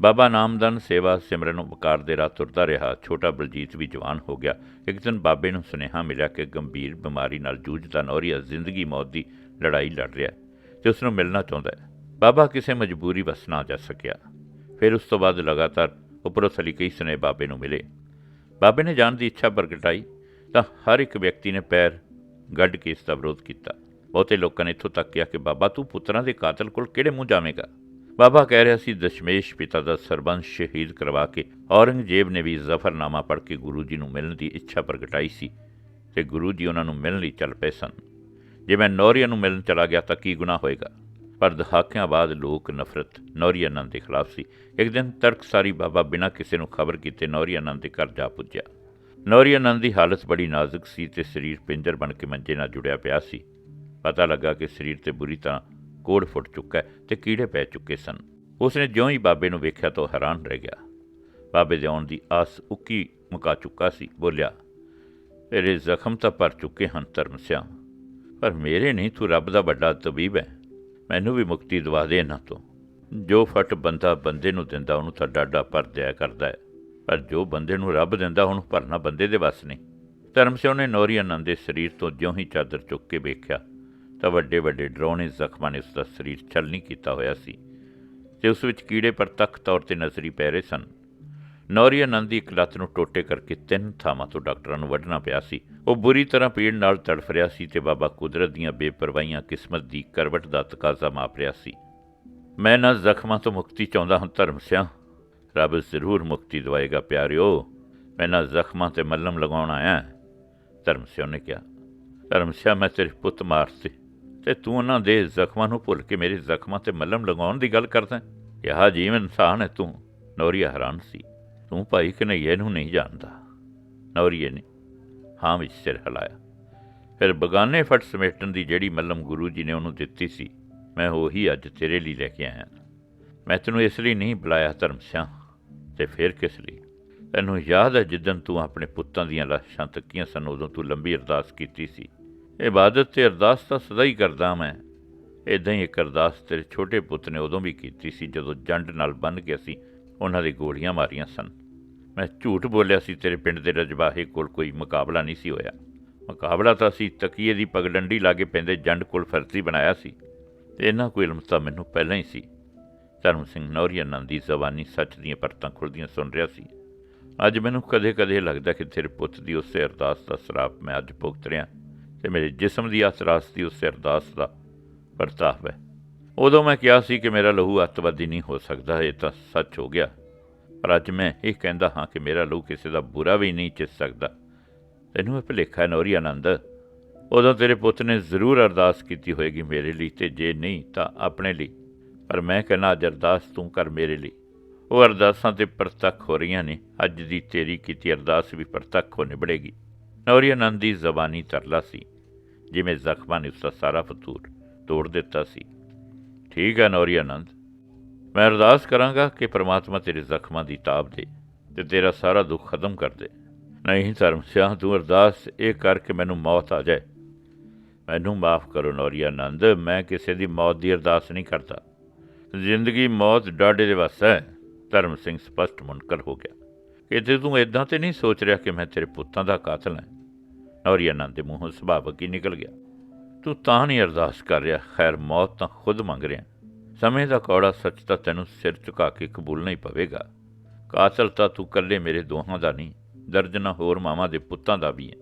ਬਾਬਾ ਨਾਮਦਨ ਸੇਵਾ ਸਿਮਰਨ ਉਪਕਾਰ ਦੇ ਰਾਹ ਤੁਰਦਾ ਰਿਹਾ। ਛੋਟਾ ਬਲਜੀਤ ਵੀ ਜਵਾਨ ਹੋ ਗਿਆ। ਇੱਕ ਦਿਨ ਬਾਬੇ ਨੂੰ ਸੁਨੇਹਾ ਮਿਲਿਆ ਕਿ ਗੰਭੀਰ ਬਿਮਾਰੀ ਨਾਲ ਜੂਝਦਾ ਨੌਰੀਆ ਜ਼ਿੰਦਗੀ ਮੌਤ ਦੀ ਲੜਾਈ ਲੜ ਰਿਹਾ ਤੇ ਉਸ ਨੂੰ ਮਿਲਣਾ ਚਾਹੁੰਦਾ ਹੈ। ਬਾਬਾ ਕਿਸੇ ਮਜਬੂਰੀ ਵਸ ਨਾ ਜਾ ਸਕਿਆ। ਫਿਰ ਉਸ ਤੋਂ ਬਾਅਦ ਲਗਾਤਾਰ ਉਪਰੋਂ ਥਲੀ ਕਈ ਸੁਨੇ ਬਾਬੇ ਨੂੰ ਮਿਲੇ। ਬਾਬੇ ਨੇ ਜਾਣ ਦੀ ਇੱਛਾ ਪ੍ਰਗਟਾਈ, ਤਾਂ ਹਰ ਇੱਕ ਵਿਅਕਤੀ ਨੇ ਪੈਰ ਗੱਡ ਕੇ ਇਸ ਦਾ ਵਿਰੋਧ ਕੀਤਾ। ਬਹੁਤੇ ਲੋਕਾਂ ਨੇ ਇੱਥੋਂ ਤੱਕ ਕਿਹਾ ਕਿ ਬਾਬਾ ਤੂੰ ਪੁੱਤਰਾਂ ਦੇ ਕਾਤਲ ਕੋਲ ਕਿਹੜੇ ਮੂੰਹ ਜਾਵੇਂਗਾ? ਬਾਬਾ ਕਹਿ ਰਿਹਾ ਸੀ, ਦਸ਼ਮੇਸ਼ ਪਿਤਾ ਦਾ ਸਰਬੰਸ ਸ਼ਹੀਦ ਕਰਵਾ ਕੇ ਔਰੰਗਜ਼ੇਬ ਨੇ ਵੀ ਜ਼ਫਰਨਾਮਾ ਪੜ੍ਹ ਕੇ ਗੁਰੂ ਜੀ ਨੂੰ ਮਿਲਣ ਦੀ ਇੱਛਾ ਪ੍ਰਗਟਾਈ ਸੀ ਤੇ ਗੁਰੂ ਜੀ ਉਹਨਾਂ ਨੂੰ ਮਿਲਣ ਲਈ ਚੱਲ ਪਏ ਸਨ। ਜੇ ਮੈਂ ਨੌਰੀਆ ਨੂੰ ਮਿਲਣ ਚਲਾ ਗਿਆ ਤਾਂ ਕੀ ਗੁਨਾਹ ਹੋਏਗਾ? ਪਰ ਦਹਾਕਿਆਂ ਬਾਅਦ ਲੋਕ ਨਫ਼ਰਤ, ਨੌਰੀ ਆਨੰਦ ਦੇ ਖਿਲਾਫ ਸੀ। ਇੱਕ ਦਿਨ ਤਰਕਸਾਰੀ ਬਾਬਾ ਬਿਨਾਂ ਕਿਸੇ ਨੂੰ ਖਬਰ ਕੀਤੇ ਨੌਰੀ ਆਨੰਦ ਦੇ ਘਰ ਜਾ ਪੁੱਜਿਆ। ਨੌਰੀ ਆਨੰਦ ਦੀ ਹਾਲਤ ਬੜੀ ਨਾਜ਼ੁਕ ਸੀ ਤੇ ਸਰੀਰ ਪਿੰਜਰ ਬਣ ਕੇ ਮੰਜੇ ਨਾਲ ਜੁੜਿਆ ਪਿਆ ਸੀ। ਪਤਾ ਲੱਗਾ ਕਿ ਸਰੀਰ ਤੇ ਬੁਰੀ ਤਰ੍ਹਾਂ ਕੋੜ ਫੁੱਟ ਚੁੱਕਾ ਹੈ ਤੇ ਕੀੜੇ ਪੈ ਚੁੱਕੇ ਸਨ। ਉਸਨੇ ਜਿਉਂ ਹੀ ਬਾਬੇ ਨੂੰ ਵੇਖਿਆ ਤਾਂ ਹੈਰਾਨ ਰਹਿ ਗਿਆ। ਬਾਬੇ ਦੇ ਆਉਣ ਦੀ ਆਸ ਉੱਕੀ ਮੁਕਾ ਚੁੱਕਾ ਸੀ। ਬੋਲਿਆ, ਤੇਰੇ ਜ਼ਖਮ ਤਾਂ ਭਰ ਚੁੱਕੇ ਹਨ ਧਰਮਸਿਆ ਪਰ ਮੇਰੇ ਨਹੀਂ ਤੂੰ ਰੱਬ ਦਾ ਵੱਡਾ ਤਬੀਬ ਹੈ। ਮੈਨੂੰ ਵੀ ਮੁਕਤੀ ਦਵਾ ਦੇ ਇਹਨਾਂ ਤੋਂ। ਜੋ ਫਟ ਬੰਦਾ ਬੰਦੇ ਨੂੰ ਦਿੰਦਾ, ਉਹਨੂੰ ਤਾਂ ਡਾਡਾ ਭਰ ਦਿਆ ਕਰਦਾ ਹੈ। ਪਰ ਜੋ ਬੰਦੇ ਨੂੰ ਰੱਬ ਦਿੰਦਾ, ਉਹਨੂੰ ਭਰਨਾ ਬੰਦੇ ਦੇ ਵੱਸ ਨਹੀਂ। ਧਰਮ ਸਿਉ ਨੇ ਨੌਰੀ ਆਨੰਦ ਦੇ ਸਰੀਰ ਤੋਂ ਜਿਉਂ ਹੀ ਚਾਦਰ ਚੁੱਕ ਕੇ ਵੇਖਿਆ, ਤਾਂ ਵੱਡੇ ਵੱਡੇ ਡਰਾਉਣੇ ਜ਼ਖਮਾਂ ਨੇ ਉਸ ਦਾ ਸਰੀਰ ਛਲ ਕੀਤਾ ਹੋਇਆ ਸੀ। ਤੇ ਉਸ ਵਿੱਚ ਕੀੜੇ ਪ੍ਰਤੱਖ ਤੌਰ ਤੇ ਨਜ਼ਰੀ ਪੈ ਰਹੇ ਸਨ। ਨੌਰੀ ਆਨੰਦ ਦੀ ਇੱਕ ਲੱਤ ਨੂੰ ਟੋਟੇ ਕਰਕੇ ਤਿੰਨ ਥਾਵਾਂ ਤੋਂ ਡਾਕਟਰਾਂ ਨੂੰ ਵੱਢਣਾ ਪਿਆ ਸੀ। ਉਹ ਬੁਰੀ ਤਰ੍ਹਾਂ ਪੀੜ ਨਾਲ ਤੜਫ ਰਿਹਾ ਸੀ ਤੇ ਬਾਬਾ ਕੁਦਰਤ ਦੀਆਂ ਬੇਪਰਵਾਹੀਆਂ ਕਿਸਮਤ ਦੀ ਕਰਵਟ ਦਾ ਤਕਾਜ਼ਾ ਮਾਪ ਰਿਹਾ ਸੀ। ਮੈਂ ਨਾ ਜ਼ਖਮਾਂ ਤੋਂ ਮੁਕਤੀ ਚਾਹੁੰਦਾ ਹਾਂ, ਧਰਮ ਸਿਆ ਰੱਬ ਜ਼ਰੂਰ ਮੁਕਤੀ ਦਵਾਏਗਾ, ਪਿਆਰਿਓ। ਮੈਂ ਨਾ ਜ਼ਖਮਾਂ ਤੇ ਮੱਲਮ ਲਗਾਉਣ ਆਇਆ ਧਰਮ ਸਿਆ ਨੇ ਕਿਹਾ। ਧਰਮ ਸਿਆ ਮੈਂ ਤੇਰੇ ਪੁੱਤ ਮਾਰਤੇ ਤੇ ਤੂੰ ਉਹਨਾਂ ਦੇ ਜ਼ਖਮਾਂ ਨੂੰ ਭੁੱਲ ਕੇ ਮੇਰੇ ਜ਼ਖਮਾਂ ਤੇ ਮੱਲਮ ਲਗਾਉਣ ਦੀ ਗੱਲ ਕਰਦਾ ਕਿਹਾ ਜੀਵ ਇਨਸਾਨ ਹੈ ਤੂੰ। ਨੌਰੀਆ ਹੈਰਾਨ ਸੀ। ਤੂੰ ਭਾਈ ਕਨਈਏ ਨੂੰ ਨਹੀਂ ਜਾਣਦਾ। ਨੌਰੀਏ ਨੇ ਹਾਂ ਵਿੱਚ ਸਿਰ ਹਿਲਾਇਆ। ਫਿਰ ਬਗਾਨੇ ਫਟ ਸਮੇਟਣ ਦੀ ਜਿਹੜੀ ਮੱਲਮ ਗੁਰੂ ਜੀ ਨੇ ਉਹਨੂੰ ਦਿੱਤੀ ਸੀ, ਮੈਂ ਉਹੀ ਅੱਜ ਤੇਰੇ ਲਈ ਲੈ ਕੇ ਆਇਆ। ਮੈਂ ਤੈਨੂੰ ਇਸ ਲਈ ਨਹੀਂ ਬੁਲਾਇਆ ਧਰਮ ਸਿਆ ਤੇ ਫਿਰ ਕਿਸ ਲਈ? ਤੈਨੂੰ ਯਾਦ ਹੈ ਜਿੱਦਨ ਤੂੰ ਆਪਣੇ ਪੁੱਤਾਂ ਦੀਆਂ ਲਾਸ਼ਾਂ ਤੱਕੀਆਂ ਸਨ, ਉਦੋਂ ਤੂੰ ਲੰਬੀ ਅਰਦਾਸ ਕੀਤੀ ਸੀ। ਇਬਾਦਤ ਤੇ ਅਰਦਾਸ ਤਾਂ ਸਦਾ ਹੀ ਕਰਦਾ ਮੈਂ। ਇਦਾਂ ਹੀ ਇੱਕ ਅਰਦਾਸ ਤੇਰੇ ਛੋਟੇ ਪੁੱਤ ਨੇ ਉਦੋਂ ਵੀ ਕੀਤੀ ਸੀ, ਜਦੋਂ ਜੰਡ ਨਾਲ ਬੰਨ ਕੇ ਅਸੀਂ ਉਹਨਾਂ ਦੀ ਗੋਲੀਆਂ ਮਾਰੀਆਂ ਸਨ। ਮੈਂ ਝੂਠ ਬੋਲਿਆ ਸੀ, ਤੇਰੇ ਪਿੰਡ ਦੇ ਰਜਬਾਹੇ ਕੋਲ ਕੋਈ ਮੁਕਾਬਲਾ ਨਹੀਂ ਸੀ ਹੋਇਆ। ਮੁਕਾਬਲਾ ਤਾਂ ਅਸੀਂ ਤਕੀਏ ਦੀ ਪਗਡੰਡੀ ਲਾਗੇ ਪੈਂਦੇ ਜੰਡ ਕੋਲ ਫਰਜ਼ੀ ਬਣਾਇਆ ਸੀ ਤੇ ਇਹਨਾਂ ਕੋਈ ਇਲਮ ਤਾਂ ਮੈਨੂੰ ਪਹਿਲਾਂ ਹੀ ਸੀ। ਧਰਮ ਸਿੰਘ ਨੌਰੀਆ ਨੰਦ ਦੀ ਜ਼ਬਾਨੀ ਸੱਚ ਦੀਆਂ ਪਰਤਾਂ ਖੁੱਲਦੀਆਂ ਸੁਣ ਰਿਹਾ ਸੀ। ਅੱਜ ਮੈਨੂੰ ਕਦੇ-ਕਦੇ ਲੱਗਦਾ ਕਿ ਤੇਰੇ ਪੁੱਤ ਦੀ ਉਸੇ ਅਰਦਾਸ ਦਾ ਸਰਾਪ ਮੈਂ ਅੱਜ ਭੁਗਤ ਰਿਹਾ ਤੇ ਮੇਰੇ ਜਿਸਮ ਦੀ ਅਸਰਾਸ ਦੀ ਉਸੇ ਅਰਦਾਸ ਦਾ ਪਰਤਾਪ ਹੈ। ਉਦੋਂ ਮੈਂ ਕਿਹਾ ਸੀ ਕਿ ਮੇਰਾ ਲਹੂ ਅੱਤਵਾਦੀ ਨਹੀਂ ਹੋ ਸਕਦਾ, ਇਹ ਤਾਂ ਸੱਚ ਹੋ ਗਿਆ। ਪਰ ਅੱਜ ਮੈਂ ਇਹ ਕਹਿੰਦਾ ਹਾਂ ਕਿ ਮੇਰਾ ਲਹੂ ਕਿਸੇ ਦਾ ਬੁਰਾ ਵੀ ਨਹੀਂ ਚਿਸ ਸਕਦਾ। ਤੈਨੂੰ ਇਹ ਭੁਲੇਖਾ ਨੌਰੀ ਆਨੰਦ। ਉਦੋਂ ਤੇਰੇ ਪੁੱਤ ਨੇ ਜ਼ਰੂਰ ਅਰਦਾਸ ਕੀਤੀ ਹੋਏਗੀ ਮੇਰੇ ਲਈ ਤੇ ਜੇ ਨਹੀਂ ਤਾਂ ਆਪਣੇ ਲਈ। ਪਰ ਮੈਂ ਕਹਿੰਦਾ, ਅੱਜ ਅਰਦਾਸ ਤੂੰ ਕਰ ਮੇਰੇ ਲਈ। ਉਹ ਅਰਦਾਸਾਂ ਤੇ ਪ੍ਰਤੱਖ ਹੋ ਰਹੀਆਂ ਨੇ। ਅੱਜ ਦੀ ਤੇਰੀ ਕੀਤੀ ਅਰਦਾਸ ਵੀ ਪ੍ਰਤੱਖ ਹੋ ਨਿਬੜੇਗੀ। ਨੌਰੀ ਆਨੰਦ ਦੀ ਜ਼ਬਾਨੀ ਤਰਲਾ ਸੀ। ਜਿਵੇਂ ਜ਼ਖਮਾਂ ਨੇ ਉਸ ਦਾ ਸਾਰਾ ਫਤੂਰ ਤੋੜ ਦਿੱਤਾ ਸੀ। ਠੀਕ ਹੈ ਨੌਰੀ ਆਨੰਦ ਮੈਂ ਅਰਦਾਸ ਕਰਾਂਗਾ ਕਿ ਪ੍ਰਮਾਤਮਾ ਤੇਰੇ ਜ਼ਖਮਾਂ ਦੀ ਤਾਬ ਦੇ ਤੇ ਤੇਰਾ ਸਾਰਾ ਦੁੱਖ ਖਤਮ ਕਰ ਦੇ। ਨਹੀਂ ਧਰਮ ਸਿਆਹ, ਤੂੰ ਅਰਦਾਸ ਇਹ ਕਰਕੇ ਮੈਨੂੰ ਮੌਤ ਆ ਜਾਏ। ਮੈਨੂੰ ਮਾਫ ਕਰੋ ਨੌਰੀ ਆਨੰਦ ਮੈਂ ਕਿਸੇ ਦੀ ਮੌਤ ਦੀ ਅਰਦਾਸ ਨਹੀਂ ਕਰਦਾ। ਜ਼ਿੰਦਗੀ ਮੌਤ ਡਾਢੇ ਦੇ ਵੱਸ ਹੈ, ਧਰਮ ਸਿੰਘ ਸਪਸ਼ਟ ਮੁਨਕਰ ਹੋ ਗਿਆ। ਕਿਤੇ ਤੂੰ ਇਦਾਂ ਤੇ ਨਹੀਂ ਸੋਚ ਰਿਹਾ ਕਿ ਮੈਂ ਤੇਰੇ ਪੁੱਤਾਂ ਦਾ ਕਾਤਲ ਹਾਂ? ਨੌਰੀ ਆਨੰਦ ਦੇ ਮੂੰਹੋਂ ਸੁਭਾਵਕ ਹੀ ਨਿਕਲ ਗਿਆ। ਤੂੰ ਤਾਂ ਨਹੀਂ ਅਰਦਾਸ ਕਰ ਰਿਹਾ, ਖੈਰ ਮੌਤ ਤਾਂ ਖੁਦ ਮੰਗ ਰਿਹਾ। ਸਮੇਂ ਦਾ ਕੌੜਾ ਸੱਚ ਤਾਂ ਤੈਨੂੰ ਸਿਰ ਝੁਕਾ ਕੇ ਕਬੂਲਣਾ ਹੀ ਪਵੇਗਾ। ਕਾਤਲ ਤਾਂ ਤੂੰ ਕੱਲੇ ਮੇਰੇ ਦੋਹਾਂ ਦਾ ਨਹੀਂ ਦਰਜਨਾ ਹੋਰ ਮਾਵਾਂ ਦੇ ਪੁੱਤਾਂ ਦਾ ਵੀ ਹੈ।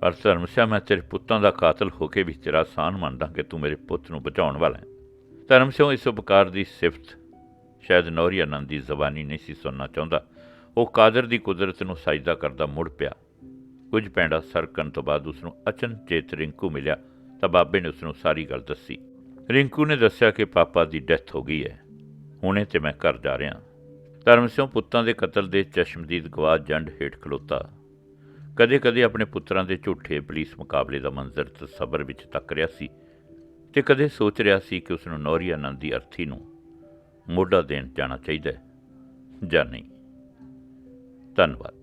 ਪਰ ਧਰਮ ਮੈਂ ਤੇਰੇ ਪੁੱਤਾਂ ਦਾ ਕਾਤਲ ਹੋ ਕੇ ਵੀ ਤੇਰਾ ਸਾਨ ਮੰਨਦਾ ਕਿ ਤੂੰ ਮੇਰੇ ਪੁੱਤ ਨੂੰ ਬਚਾਉਣ ਵਾਲਾ ਹੈ। ਧਰਮ ਇਸ ਉਪਕਾਰ ਦੀ ਸਿਫਤ, ਸ਼ਾਇਦ ਨੌਰੀ ਆਨੰਦ ਦੀ ਜ਼ਬਾਨੀ ਨਹੀਂ ਸੀ ਸੁਣਨਾ ਚਾਹੁੰਦਾ। ਉਹ ਕਾਦਰ ਦੀ ਕੁਦਰਤ ਨੂੰ ਸਜਦਾ ਕਰਦਾ ਮੁੜ ਪਿਆ। ਕੁਝ ਪੈਂਡਾ ਸਰਕਣ ਤੋਂ ਬਾਅਦ ਉਸ ਨੂੰ ਅਚਨਚੇਤ ਰਿੰਕੂ ਮਿਲਿਆ। ਤਾਂ ਬਾਬੇ ਨੇ ਉਸ ਨੂੰ ਸਾਰੀ ਗੱਲ ਦੱਸੀ। ਰਿੰਕੂ ਨੇ ਦੱਸਿਆ ਕਿ ਪਾਪਾ ਦੀ ਡੈਥ ਹੋ ਗਈ ਹੈ। ਹੁਣੇ ਤੇ ਮੈਂ ਘਰ ਜਾ ਰਿਹਾ। ਧਰਮ ਸਿੰਘ ਪੁੱਤਾਂ ਦੇ ਕਤਲ ਦੇ ਚਸ਼ਮਦੀਦ ਗਵਾਹ ਜੰਡ ਹੇਠ ਖਲੋਤਾ। ਕਦੇ-ਕਦੇ ਆਪਣੇ ਪੁੱਤਰਾਂ ਦੇ ਝੂਠੇ ਪੁਲਿਸ ਮੁਕਾਬਲੇ ਦਾ ਮੰਜ਼ਰ ਤਸੱਵਰ ਵਿੱਚ ਤੱਕ ਰਿਹਾ ਸੀ ਤੇ ਕਦੇ ਸੋਚ ਰਿਹਾ ਸੀ ਕਿ ਉਸ ਨੂੰ ਨੌਰੀ ਆਨੰਦ ਦੀ ਅਰਥੀ ਨੂੰ ਮੋਢਾ ਦੇਣ ਜਾਣਾ ਚਾਹੀਦਾ ਹੈ। ਜਾਂ ਨਹੀਂ। ਧੰਨਵਾਦ।